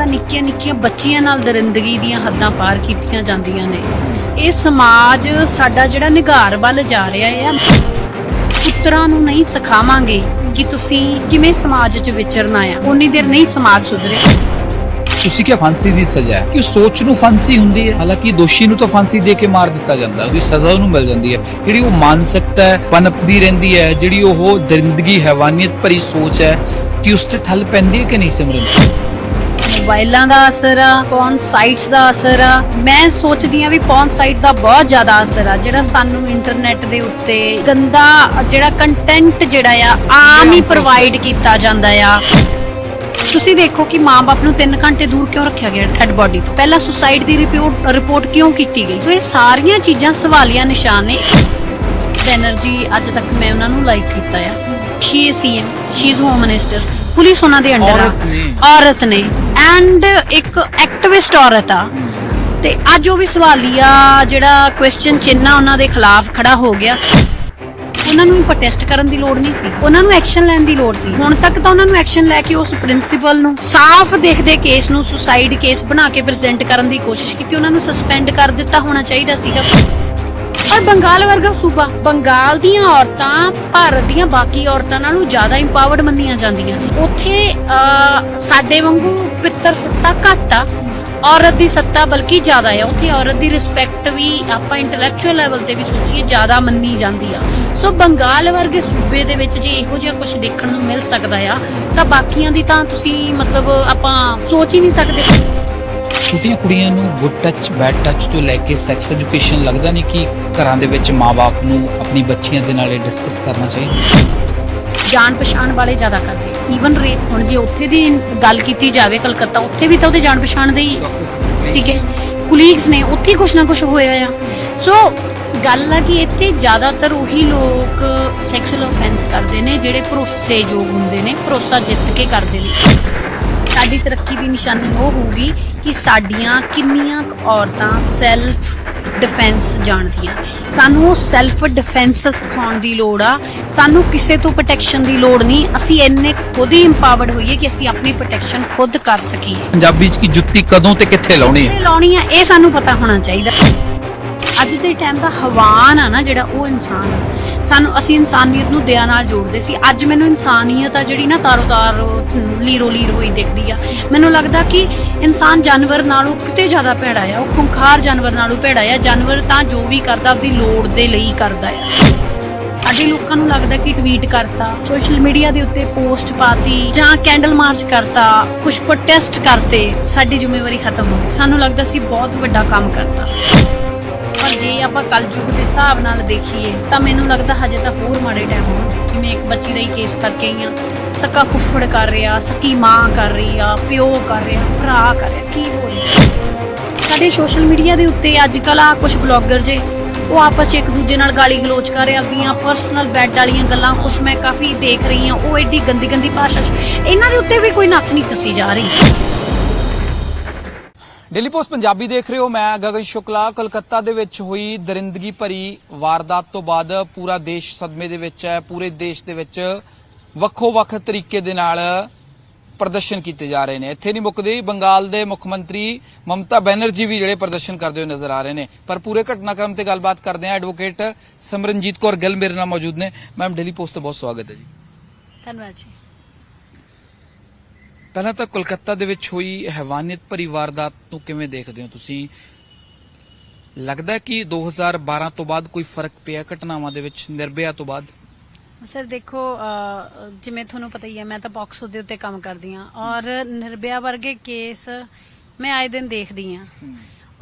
ਤਾਂ ਨਿੱਕੀਆਂ ਨਿੱਕੀਆਂ ਬੱਚੀਆਂ ਨਾਲ ਦਰਿੰਦਗੀ ਦੀਆਂ ਹੱਦਾਂ ਪਾਰ ਕੀਤੀਆਂ ਜਾਂਦੀਆਂ ਨੇ। ਇਹ ਸਮਾਜ ਸਾਡਾ ਜਿਹੜਾ ਨਿਗਾਰ ਵੱਲ ਜਾ ਰਿਹਾ ਹੈ ਪੁੱਤਰਾਂ ਨੂੰ ਨਹੀਂ ਸਿਖਾਵਾਂਗੇ ਕਿ ਤੁਸੀਂ ਕਿਵੇਂ ਸਮਾਜ 'ਚ ਵਿਚਰਨਾ ਆ। ਉਨੀ ਦੇਰ ਨਹੀਂ ਸਮਾਜ ਸੁਧਰੇ। ਤੁਸੀਂ ਕਿਹਾ ਫਾਂਸੀ ਦੀ ਸਜ਼ਾ ਹੈ। ਕਿ ਸੋਚ ਨੂੰ ਫਾਂਸੀ ਹੁੰਦੀ ਹੈ। ਹਾਲਾਂਕਿ ਦੋਸ਼ੀ ਨੂੰ ਤਾਂ ਫਾਂਸੀ ਦੇ ਕੇ ਮਾਰ ਦਿੱਤਾ ਜਾਂਦਾ ਉਹਦੀ ਸਜ਼ਾ ਉਹਨੂੰ ਮਿਲ ਜਾਂਦੀ ਹੈ। ਜਿਹੜੀ ਉਹ ਮਾਨਸਿਕਤਾ ਹੈ, ਪਨਪਦੀ ਰਹਿੰਦੀ ਹੈ, ਜਿਹੜੀ ਉਹ ਦਰਿੰਦਗੀ, ਹੈਵਾਨੀਅਤ ਭਰੀ ਸੋਚ ਹੈ, ਕਿ ਉਸ ਤੇ ਠੱਲ ਪੈਂਦੀ ਹੈ ਕਿ ਨਹੀਂ ਸਿਮਰਨ? ਮੋਬਾਈਲਾਂ ਦਾ ਅਸਰ ਆ ਪੌਨ ਸਾਈਟਸ ਦਾ ਅਸਰ ਆ। ਮੈਂ ਸੋਚਦੀ ਆ ਵੀ ਪੌਨ ਸਾਈਟ ਦਾ ਬਹੁਤ ਜ਼ਿਆਦਾ ਅਸਰ ਆ, ਜਿਹੜਾ ਸਾਨੂੰ ਇੰਟਰਨੈਟ ਦੇ ਉੱਤੇ ਗੰਦਾ ਜਿਹੜਾ ਕੰਟੈਂਟ ਜਿਹੜਾ ਆ, ਆਮ ਹੀ ਪ੍ਰੋਵਾਈਡ ਕੀਤਾ ਜਾਂਦਾ ਆ। ਤੁਸੀਂ ਦੇਖੋ ਕਿ ਮਾਂ-ਬਾਪ ਨੂੰ 3 ਘੰਟੇ ਦੂਰ ਕਿਉਂ ਰੱਖਿਆ ਗਿਆ ਡੈਡ ਬੋਡੀ ਤੋਂ? ਪਹਿਲਾਂ ਸੁਸਾਈਡ ਦੀ ਰਿਪੋਰਟ ਰਿਪੋਰਟ ਕਿਉਂ ਕੀਤੀ ਗਈ? ਸੋ ਇਹ ਸਾਰੀਆਂ ਚੀਜ਼ਾਂ ਸਵਾਲੀਆ ਨਿਸ਼ਾਨ ਨੇ। ਬੈਨਰਜੀ ਅੱਜ ਤੱਕ ਮੈਂ ਉਹਨਾਂ ਨੂੰ ਲਾਈਕ ਕੀਤਾ ਆ। She is CM she is home minister police ਉਹਨਾਂ ਦੇ ਅੰਡਰ ਆ। ਔਰਤ ਨੇ। ਔਰਤ ਨੇ। ਐਂਡ ਇੱਕ ਐਕਟਿਵਿਸਟ ਔਰਤ ਆ। ਤੇ ਅੱਜ ਉਹ ਵੀ ਸਵਾਲੀਆ ਜਿਹੜਾ ਕੁਐਸਚਨ ਚਿੰਨਾ ਉਹਨਾਂ ਦੇ ਖਿਲਾਫ ਖੜਾ ਹੋ ਗਿਆ। ਉਹਨਾਂ ਨੂੰ ਪ੍ਰੋਟੈਸਟ ਕਰਨ ਦੀ ਲੋੜ ਨਹੀਂ ਸੀ। ਉਹਨਾਂ ਨੂੰ ਐਕਸ਼ਨ ਲੈਣ ਦੀ ਲੋੜ ਸੀ। ਹੁਣ ਤੱਕ ਤਾਂ ਉਹਨਾਂ ਨੂੰ ਐਕਸ਼ਨ ਲੈ ਕੇ ਉਸ ਪ੍ਰਿੰਸੀਪਲ ਨੂੰ ਸਾਫ਼ ਦੇਖਦੇ ਕੇਸ ਨੂੰ ਸੁਸਾਈਡ ਕੇਸ ਬਣਾ ਕੇ ਪ੍ਰੈਜ਼ੈਂਟ ਕਰਨ ਦੀ ਕੋਸ਼ਿਸ਼ ਕੀਤੀ। ਉਹਨਾਂ ਨੂੰ ਸਸਪੈਂਡ ਕਰ ਦਿੱਤਾ ਹੋਣਾ ਚਾਹੀਦਾ ਸੀਗਾ। ਪਰ ਬੰਗਾਲ ਵਰਗਾ ਸੂਬਾ, ਬੰਗਾਲ ਦੀਆਂ ਔਰਤਾਂ, ਭਾਰਤ ਦੀਆਂ ਬਾਕੀ ਔਰਤਾਂ ਨਾਲੋਂ ਜ਼ਿਆਦਾ ਇੰਪਾਵਰਡ ਮੰਨੀਆਂ ਜਾਂਦੀਆਂ ਨੇ। ਉੱਥੇ ਸਾਡੇ ਵਾਂਗੂ ਪਿੱਤਰ ਸੱਤਾ ਘੱਟ ਆ। ਔਰਤ ਦੀ ਸੱਤਾ ਬਲਕਿ ਜ਼ਿਆਦਾ ਹੈ ਉੱਥੇ ਔਰਤ ਦੀ ਰਿਸਪੈਕਟ ਵੀ ਆਪਾਂ ਇੰਟੈਲੈਕਚੁਅਲ ਲੈਵਲ ਤੇ ਵੀ ਸੋਚੀਏ, ਜ਼ਿਆਦਾ ਮੰਨੀ ਜਾਂਦੀ ਆ। ਸੋ ਬੰਗਾਲ ਵਰਗੇ ਸੂਬੇ ਦੇ ਵਿੱਚ ਜੇ ਇਹੋ ਜਿਹਾ ਕੁਝ ਦੇਖਣ ਨੂੰ ਮਿਲ ਸਕਦਾ ਆ, ਤਾਂ ਬਾਕੀਆਂ ਦੀ ਤਾਂ ਤੁਸੀਂ ਮਤਲਬ ਆਪਾਂ ਸੋਚ ਹੀ ਨਹੀਂ ਸਕਦੇ। ਛੋਟੀਆਂ ਕੁੜੀਆਂ ਨੂੰ ਗੁੱਡ ਟੱਚ ਬੈਡ ਟੱਚ ਤੋਂ ਲੈ ਕੇ ਸੈਕਸ ਐਜੂਕੇਸ਼ਨ ਲੱਗਦਾ ਨਹੀਂ ਕਿ ਘਰਾਂ ਦੇ ਵਿੱਚ ਮਾਪੇ ਨੂੰ ਆਪਣੀ ਬੱਚੀਆਂ ਦੇ ਨਾਲ ਇਹ ਡਿਸਕਸ ਕਰਨਾ ਚਾਹੀਦਾ? ਜਾਣ ਪਛਾਣ ਵਾਲੇ ਜ਼ਿਆਦਾ ਕਰਦੇ। ਈਵਨ ਰੇਟ ਹੁਣ ਜੇ ਉੱਥੇ ਦੀ ਗੱਲ ਕੀਤੀ ਜਾਵੇ ਕਲਕੱਤਾ, ਉੱਥੇ ਵੀ ਤਾਂ ਉਹਦੇ ਜਾਣ ਪਛਾਣ ਦੇ ਹੀ ਸੀਗੇ। ਕੁਲੀਗਸ ਨੇ, ਉੱਥੇ ਕੁਛ ਨਾ ਕੁਛ ਹੋਇਆ ਆ। ਸੋ ਗੱਲ ਆ ਕਿ ਇੱਥੇ ਜ਼ਿਆਦਾਤਰ ਉਹੀ ਲੋਕ ਸੈਕਸ਼ੂਅਲ ਆਫੈਂਸ ਕਰਦੇ ਨੇ, ਜਿਹੜੇ ਭਰੋਸੇਯੋਗ ਹੁੰਦੇ ਨੇ, ਭਰੋਸਾ ਜਿੱਤ ਕੇ ਕਰਦੇ ਨੇ। ਸਾਡੀ ਤਰੱਕੀ ਦੀ ਨਿਸ਼ਾਨੀ ਉਹ ਹੋਊਗੀ ਕਿ ਸਾਡੀਆਂ ਕਿੰਨੀਆਂ ਔਰਤਾਂ ਸੈਲਫ ਡਿਫੈਂਸ ਜਾਣਦੀਆਂ ਸਾਨੂੰ ਸੈਲਫ ਡਿਫੈਂਸ ਸਿਖਾਉਣ ਦੀ ਲੋੜ ਆ। ਸਾਨੂੰ ਕਿਸੇ ਤੋਂ ਪ੍ਰੋਟੈਕਸ਼ਨ ਦੀ ਲੋੜ ਨਹੀਂ। ਅਸੀਂ ਇੰਨੇ ਖੁਦ ਹੀ ਇੰਪਾਵਰਡ ਹੋਈਏ ਕਿ ਅਸੀਂ ਆਪਣੀ ਪ੍ਰੋਟੈਕਸ਼ਨ ਖੁਦ ਕਰ ਸਕੀਏ। ਪੰਜਾਬੀ ਚ ਕੀ ਜੁੱਤੀ ਕਦੋਂ ਤੇ ਕਿੱਥੇ ਲਾਉਣੀ ਹੈ? ਲਾਉਣੀ ਆ ਇਹ ਸਾਨੂੰ ਪਤਾ ਹੋਣਾ ਚਾਹੀਦਾ। ਅੱਜ ਦੇ ਟਾਈਮ ਦਾ ਹਵਾਨ ਆ ਨਾ ਜਿਹੜਾ ਉਹ ਇਨਸਾਨ ਆ। ਸਾਨੂੰ ਅਸੀਂ ਇਨਸਾਨੀਅਤ ਨੂੰ ਦਇਆ ਨਾਲ ਜੋੜਦੇ ਸੀ। ਅੱਜ ਮੈਨੂੰ ਇਨਸਾਨੀਅਤ ਆ ਜਿਹੜੀ ਨਾ ਤਾਰੋ ਤਾਰ ਲੀਰੋ ਲੀਰ ਹੋਈ ਦਿਖਦੀ ਆ। ਮੈਨੂੰ ਲੱਗਦਾ ਕਿ ਇਨਸਾਨ ਜਾਨਵਰ ਨਾਲੋਂ ਕਿਤੇ ਜ਼ਿਆਦਾ ਭੈੜਾ ਆ। ਉਹ ਖੁੰਖਾਰ ਜਾਨਵਰ ਨਾਲੋਂ ਭੈੜਾ ਆ। ਜਾਨਵਰ ਤਾਂ ਜੋ ਵੀ ਕਰਦਾ, ਆਪਦੀ ਲੋੜ ਦੇ ਲਈ ਕਰਦਾ ਆ। ਸਾਡੇ ਲੋਕਾਂ ਨੂੰ ਲੱਗਦਾ ਕਿ ਟਵੀਟ ਕਰਤਾ, ਸੋਸ਼ਲ ਮੀਡੀਆ ਦੇ ਉੱਤੇ ਪੋਸਟ ਪਾਤੀ, ਜਾਂ ਕੈਂਡਲ ਮਾਰਚ ਕਰਤਾ ਕੁਝ ਪ੍ਰੋਟੈਸਟ ਕਰਤੇ, ਸਾਡੀ ਜ਼ਿੰਮੇਵਾਰੀ ਖਤਮ ਹੋ ਗਈ। ਸਾਨੂੰ ਲੱਗਦਾ ਸੀ ਬਹੁਤ ਵੱਡਾ ਕੰਮ ਕਰਤਾ। ਪਰ ਜੇ ਆਪਾਂ ਕਲਯੁਗ ਦੇ ਹਿਸਾਬ ਨਾਲ ਦੇਖੀਏ, ਤਾਂ ਮੈਨੂੰ ਲੱਗਦਾ ਹਜੇ ਤਾਂ ਹੋਰ ਮਾੜੇ ਟਾਈਮ ਹੋਣ। ਜਿਵੇਂ ਇੱਕ ਬੱਚੀ ਦਾ ਹੀ ਕੇਸ ਕਰਕੇ ਹੀ। ਆ ਸਕਾ ਫੁੱਫੜ ਕਰ ਰਿਹਾ, ਸਕੀ ਮਾਂ ਕਰ ਰਹੀ ਆ, ਪਿਓ ਕਰ ਰਿਹਾ, ਭਰਾ ਕਰ ਰਿਹਾ, ਕੀ ਹੋ ਰਿਹਾ? ਸਾਡੇ ਸੋਸ਼ਲ ਮੀਡੀਆ ਦੇ ਉੱਤੇ ਅੱਜ ਕੱਲ ਆ ਕੁਝ ਬਲੌਗਰ ਜੇ, ਉਹ ਆਪਸ 'ਚ ਇੱਕ ਦੂਜੇ ਨਾਲ ਗਾਲੀ ਗਲੋਚ ਕਰ ਰਹੇ ਆਪਦੀਆਂ ਪਰਸਨਲ ਬੈਡ ਵਾਲੀਆਂ ਗੱਲਾਂ ਕੁਝ ਮੈਂ ਕਾਫੀ ਦੇਖ ਰਹੀ ਆ ਉਹ ਐਡੀ ਗੰਦੀ ਗੰਦੀ ਭਾਸ਼ਾ 'ਚ। ਇਹਨਾਂ ਦੇ ਉੱਤੇ ਵੀ ਕੋਈ ਨੱਥ ਨਹੀਂ ਕੱਸੀ ਜਾ ਰਹੀ। ਡੇਲੀ ਪੋਸਟ ਪੰਜਾਬੀ ਦੇਖ ਰਹੇ ਹੋ। ਮੈਂ ਗਗਨ ਸ਼ੁਕਲਾ। ਕਲਕੱਤਾ ਦੇ ਵਿੱਚ ਹੋਈ ਦਰਿੰਦਗੀ ਭਰੀ ਵਾਰਦਾਤ ਤੋਂ ਬਾਅਦ ਪੂਰਾ ਦੇਸ਼ ਸਦਮੇ ਦੇ ਵਿੱਚ ਹੈ। ਪੂਰੇ ਦੇਸ਼ ਦੇ ਵਿੱਚ ਵੱਖੋ-ਵੱਖ ਤਰੀਕੇ ਦੇ ਨਾਲ ਪ੍ਰਦਰਸ਼ਨ ਕੀਤੇ ਜਾ ਰਹੇ ਨੇ। ਇੱਥੇ ਨਹੀਂ ਮੁੱਕਦੇ, ਬੰਗਾਲ ਦੇ ਮੁੱਖ ਮੰਤਰੀ ਮਮਤਾ ਬੈਨਰਜੀ ਵੀ ਜਿਹੜੇ ਪ੍ਰਦਰਸ਼ਨ ਕਰਦੇ ਹੋਏ ਨਜ਼ਰ ਆ ਰਹੇ ਨੇ। ਪਰ ਪੂਰੇ ਘਟਨਾਕ੍ਰਮ ਤੇ ਗੱਲਬਾਤ ਕਰਦੇ ਹਾਂ। ਐਡਵੋਕੇਟ ਸਿਮਰਨਜੀਤ ਕੌਰ ਗਿੱਲ ਮੇਰੇ ਨਾਲ ਮੌਜੂਦ ਨੇ। ਮੈਮ ਡੇਲੀ ਪੋਸਟ ਤੇ ਬਹੁਤ ਸਵਾਗਤ ਹੈ ਜੀ। ਧੰਨਵਾਦ ਜੀ। ਪਹਿਲਾਂ ਤਾਂ ਕੋਲਕਾਤਾ ਦੇ ਵਿੱਚ ਹੋਈ ਹੈਵਾਨੀਅਤ ਭਰੀ ਵਾਰਦਾਤ ਨੂੰ ਕਿਵੇਂ ਦੇਖਦੇ ਹੋ ਤੁਸੀਂ? ਲੱਗਦਾ ਹੈ ਕਿ 2012 ਤੋਂ ਬਾਅਦ ਕੋਈ ਫ਼ਰਕ ਪਿਆ ਘਟਨਾਵਾਂ ਦੇ ਵਿੱਚ ਨਿਰਭਇਆ ਤੋਂ ਬਾਅਦ? ਸਰ ਦੇਖੋ ਜਿਵੇਂ ਤੁਹਾਨੂੰ ਪਤਾ ਹੀ ਹੈ ਮੈਂ ਤਾਂ ਬਾਕਸੋ ਦੇ ਉੱਤੇ ਕੰਮ ਕਰਦੀ ਆ ਔਰ ਨਿਰਭਇਆ ਵਰਗੇ ਕੇਸ ਮੈਂ ਆਏ ਦਿਨ ਦੇਖਦੀ ਆ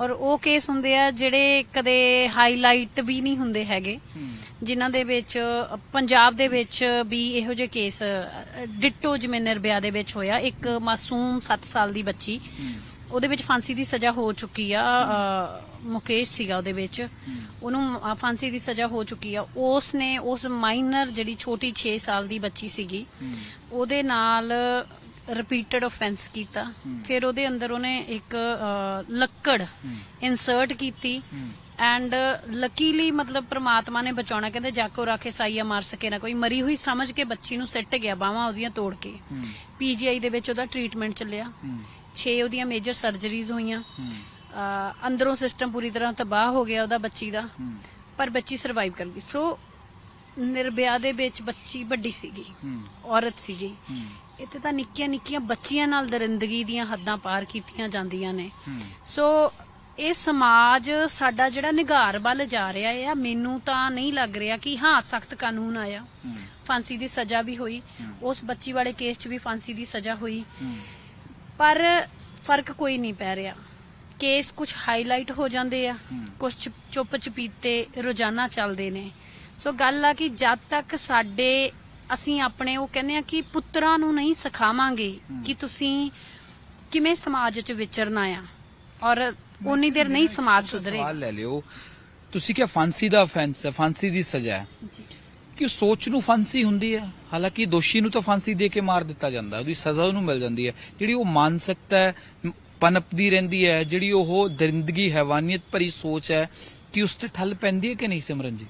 ਔਰ ਉਹ ਕੇਸ ਹੁੰਦੇ ਆ ਜਿਹੜੇ ਕਦੇ ਹਾਈਲਾਈਟ ਵੀ ਨਹੀਂ ਹੁੰਦੇ ਹੈਗੇ। ਜਿਨ੍ਹਾਂ ਦੇ ਵਿੱਚ ਪੰਜਾਬ ਦੇ ਵਿੱਚ ਵੀ ਇਹੋ ਜਿਹੇ ਕੇਸ ਡਿੱਟੋ ਜਿਵੇਂ ਨਿਰਭਇਆ ਦੇ ਵਿੱਚ ਹੋਇਆ। ਇੱਕ ਮਾਸੂਮ 7 ਸਾਲ ਦੀ ਬੱਚੀ। ਉਹਦੇ ਵਿੱਚ ਫਾਂਸੀ ਦੀ ਸਜ਼ਾ ਹੋ ਚੁੱਕੀ ਆ ਮੁਕੇਸ਼ ਸੀਗਾ ਉਹਦੇ ਵਿੱਚ। ਉਹਨੂੰ ਫਾਂਸੀ ਦੀ ਸਜ਼ਾ ਹੋ ਚੁੱਕੀ ਆ। ਉਸ ਨੇ ਉਸ ਮਾਈਨਰ ਜਿਹੜੀ ਛੋਟੀ 6 ਸਾਲ ਦੀ ਬੱਚੀ ਸੀਗੀ ਉਹਦੇ ਨਾਲ ਰਿਪੀਟਡ ਆਫੈਂਸ ਕੀਤਾ। ਫਿਰ ਉਹਦੇ ਅੰਦਰ ਉਹਨੇ ਇੱਕ ਲੱਕੜ ਇਨਸਰਟ ਕੀਤੀ। ਐਂਡ ਲੱਕੀਲੀ ਮਤਲਬ ਪ੍ਰਮਾਤਮਾ ਨੇ ਬਚਾਉਣਾ। ਕਹਿੰਦੇ ਜਾਕੋ ਰਾਖੇ ਸਾਈਆ ਮਾਰ ਸਕੇ ਨਾ ਕੋਈ। ਮਰੀ ਹੋਈ ਸਮਝ ਕੇ ਬੱਚੀ ਨੂੰ ਸਿੱਟ ਗਿਆ ਬਾਹਾਂ ਉਹਦੀਆਂ ਤੋੜ ਕੇ। ਪੀਜੀਆਈ ਦੇ ਵਿੱਚ ਉਹਦਾ ਟ੍ਰੀਟਮੈਂਟ ਚੱਲਿਆ। 6 ਉਹਦੀਆਂ ਮੇਜਰ ਸਰਜਰੀਜ਼ ਹੋਈਆਂ। ਅੰਦਰੋਂ ਸਿਸਟਮ ਪੂਰੀ ਤਰ੍ਹਾਂ ਤਬਾਹ ਹੋ ਗਿਆ ਉਹਦਾ ਬੱਚੀ ਦਾ। ਪਰ ਬੱਚੀ ਸਰਵਾਈਵ ਕਰ ਗਈ। ਸੋ ਨਿਰਭਿਆ ਦੇ ਵਿੱਚ ਬੱਚੀ ਵੱਡੀ ਸੀਗੀ। ਔਰਤ ਸੀਗੀ। ਇੱਥੇ ਤਾਂ ਨਿੱਕੀਆਂ ਨਿੱਕੀਆਂ ਬੱਚੀਆਂ ਨਾਲ ਦਰਿੰਦਗੀ ਦੀਆਂ ਹੱਦਾਂ ਪਾਰ ਕੀਤੀਆਂ ਜਾਂਦੀਆਂ ਨੇ। ਸੋ ਇਹ ਸਮਾਜ ਸਾਡਾ ਜਿਹੜਾ ਨਿਗਾਰ ਵੱਲ ਜਾ ਰਿਹਾ ਹੈ ਮੈਨੂੰ ਤਾਂ ਨਹੀਂ ਲੱਗ ਰਿਹਾ ਕਿ ਹਾਂ ਸਖਤ ਕਾਨੂੰਨ ਆਇਆ। ਫਾਂਸੀ ਦੀ ਸਜ਼ਾ ਵੀ ਹੋਈ। ਉਸ ਬੱਚੀ ਵਾਲੇ ਕੇਸ 'ਚ ਵੀ ਫਾਂਸੀ ਦੀ ਸਜ਼ਾ ਹੋਈ। ਪਰ ਫ਼ਰਕ ਕੋਈ ਨਹੀਂ ਪੈ ਰਿਹਾ। ਕੇਸ ਕੁਝ ਹਾਈਲਾਈਟ ਹੋ ਜਾਂਦੇ ਆ। ਕੁਝ ਚੁੱਪ ਚਪੀਤੇ ਰੋਜ਼ਾਨਾ ਚੱਲਦੇ ਨੇ। ਸੋ ਗੱਲ ਆ ਕਿ ਜਦ ਤੱਕ ਸਾਡੇ ਅਸੀਂ ਆਪਣੇ ਉਹ ਕਹਿੰਦੇ ਆ ਕਿ ਪੁੱਤਰਾਂ ਨੂੰ ਨਹੀਂ ਸਿਖਾਵਾਂਗੇ। ਕਿ ਤੁਸੀਂ ਕਿਵੇਂ ਸਮਾਜ 'ਚ ਵਿਚਰਨਾ ਆ। ਔਰ ਉਨੀ ਦੇਰ ਨਹੀਂ ਸਮਾਜ ਸੁਧਰੇ। ਸਵਾਲ ਲੈ ਲਿਓ। ਤੁਸੀਂ ਕਿਹਾ ਫਾਂਸੀ ਦਾ ਅਫੈਂਸ ਹੈ ਫਾਂਸੀ ਦੀ ਸਜ਼ਾ ਹੈ। ਜੀ। ਕਿ ਸੋਚ ਨੂੰ ਫਾਂਸੀ ਹੁੰਦੀ ਹੈ? ਹਾਲਾਂਕਿ ਦੋਸ਼ੀ ਨੂੰ ਤਾਂ ਫਾਂਸੀ ਦੇ ਕੇ ਮਾਰ ਦਿੱਤਾ ਜਾਂਦਾ ਉਹਦੀ ਸਜ਼ਾ ਉਹਨੂੰ ਮਿਲ ਜਾਂਦੀ ਹੈ। ਜਿਹੜੀ ਉਹ ਮਾਨਸਿਕਤਾ ਹੈ ਪਨਪਦੀ ਰਹਿੰਦੀ ਹੈ ਜਿਹੜੀ ਉਹ ਦਰਿੰਦਗੀ ਹੈਵਾਨੀਅਤ ਭਰੀ ਸੋਚ ਹੈ ਕਿ ਉਸ ਤੇ ਠੱਲ ਪੈਂਦੀ ਹੈ ਕਿ ਨਹੀਂ ਸਿਮਰਨ ਜੀ?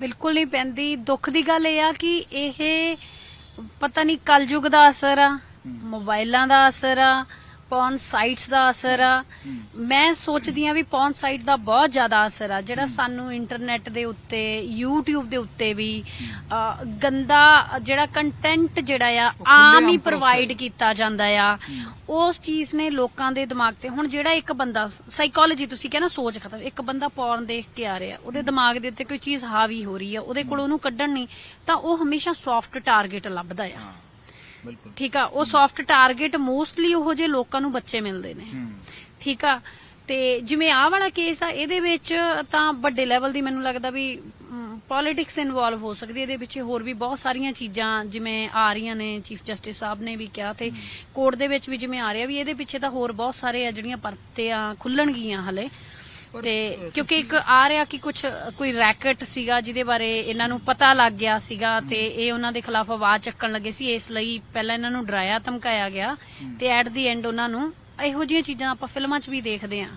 ਬਿਲਕੁਲ ਨਹੀਂ ਪੈਂਦੀ। ਦੁੱਖ ਦੀ ਗੱਲ ਇਹ ਆ ਕਿ ਇਹ ਪਤਾ ਨਹੀਂ ਕਲਯੁਗ ਦਾ ਅਸਰ ਆ ਮੋਬਾਈਲਾਂ ਦਾ ਅਸਰ ਆ ਪੌਨ ਸਾਈਟਸ ਦਾ ਅਸਰ ਆ। ਮੈਂ ਸੋਚਦੀ ਆ ਵੀ ਪੌਨ ਸਾਈਟ ਦਾ ਬਹੁਤ ਜ਼ਿਆਦਾ ਅਸਰ ਆ ਜਿਹੜਾ ਸਾਨੂੰ ਇੰਟਰਨੈਟ ਦੇ ਉੱਤੇ YouTube ਦੇ ਉੱਤੇ ਵੀ ਗੰਦਾ ਜਿਹੜਾ ਕੰਟੈਂਟ ਜਿਹੜਾ ਆ ਆਮ ਹੀ ਪ੍ਰੋਵਾਈਡ ਕੀਤਾ ਜਾਂਦਾ ਆ। ਉਸ ਚੀਜ਼ ਨੇ ਲੋਕਾਂ ਦੇ ਦਿਮਾਗ ਤੇ ਹੁਣ ਜਿਹੜਾ ਇੱਕ ਬੰਦਾ ਸਾਈਕੋਲੋਜੀ ਤੁਸੀਂ ਕਹਿੰਦਾ ਸੋਚ ਖਤਮ ਇੱਕ ਬੰਦਾ ਪੌਰਨ ਦੇਖ ਕੇ ਆ ਰਿਹਾ ਉਹਦੇ ਦਿਮਾਗ ਦੇ ਉੱਤੇ ਕੋਈ ਚੀਜ਼ ਹਾਵੀ ਹੋ ਰਹੀ ਆ ਉਹਦੇ ਕੋਲ ਉਹਨੂੰ ਕੱਢਣ ਨਹੀਂ ਤਾਂ ਉਹ ਹਮੇਸ਼ਾ ਸੌਫਟ ਟਾਰਗੇਟ ਲੱਭਦਾ ਆ। ਠੀਕ ਆ ਉਹ ਸੌਫਟ ਟਾਰਗੇਟ ਮੋਸਟਲੀ ਉਹੋ ਜਿਹੇ ਲੋਕਾਂ ਨੂੰ ਬੱਚੇ ਮਿਲਦੇ ਨੇ। ਠੀਕ ਆ ਤੇ ਜਿਵੇਂ ਆਹ ਵਾਲਾ ਕੇਸ ਆ ਇਹਦੇ ਵਿੱਚ ਤਾਂ ਵੱਡੇ ਲੈਵਲ ਦੀ ਮੈਨੂੰ ਲੱਗਦਾ ਵੀ ਪੋਲਿਟਿਕਸ ਇਨਵੋਲਵ ਹੋ ਸਕਦੀ ਹੈ ਇਹਦੇ ਵਿੱਚ ਹੋਰ ਵੀ ਬਹੁਤ ਸਾਰੀਆਂ ਚੀਜ਼ਾਂ ਜਿਵੇਂ ਆ ਰਹੀਆਂ ਨੇ ਚੀਫ ਜਸਟਿਸ ਸਾਹਿਬ ਨੇ ਵੀ ਕਿਹਾ ਤੇ ਕੋਰਟ ਦੇ ਵਿੱਚ ਵੀ ਜਿਵੇਂ ਆ ਰਿਹਾ ਵੀ ਇਹਦੇ ਪਿੱਛੇ ਤਾਂ ਹੋਰ ਬਹੁਤ ਸਾਰੇ ਆ ਜਿਹੜੀਆਂ ਪਰਤਿਆਂ ਖੁੱਲਣਗੀਆਂ ਹਲੇ। ਤੇ ਕਿਉਂਕਿ ਇੱਕ ਆ ਰਿਹਾ ਕਿ ਕੁਝ ਕੋਈ ਰੈਕਟ ਸੀਗਾ ਜਿਹਦੇ ਬਾਰੇ ਇਹਨਾਂ ਨੂੰ ਪਤਾ ਲੱਗ ਗਿਆ ਸੀਗਾ ਤੇ ਇਹ ਉਹਨਾਂ ਦੇ ਖਿਲਾਫ ਆਵਾਜ਼ ਚੱਕਣ ਲੱਗੇ ਸੀ। ਇਸ ਲਈ ਪਹਿਲਾਂ ਇਹਨਾਂ ਨੂੰ ਡਰਾਇਆ ਧਮਕਾਇਆ ਗਿਆ ਤੇ ਐਟ ਦੀ ਐਂਡ ਉਹਨਾਂ ਨੂੰ ਇਹੋ ਜਿਹੀਆਂ ਚੀਜ਼ਾਂ ਆਪਾਂ ਫਿਲਮਾਂ 'ਚ ਵੀ ਦੇਖਦੇ ਆ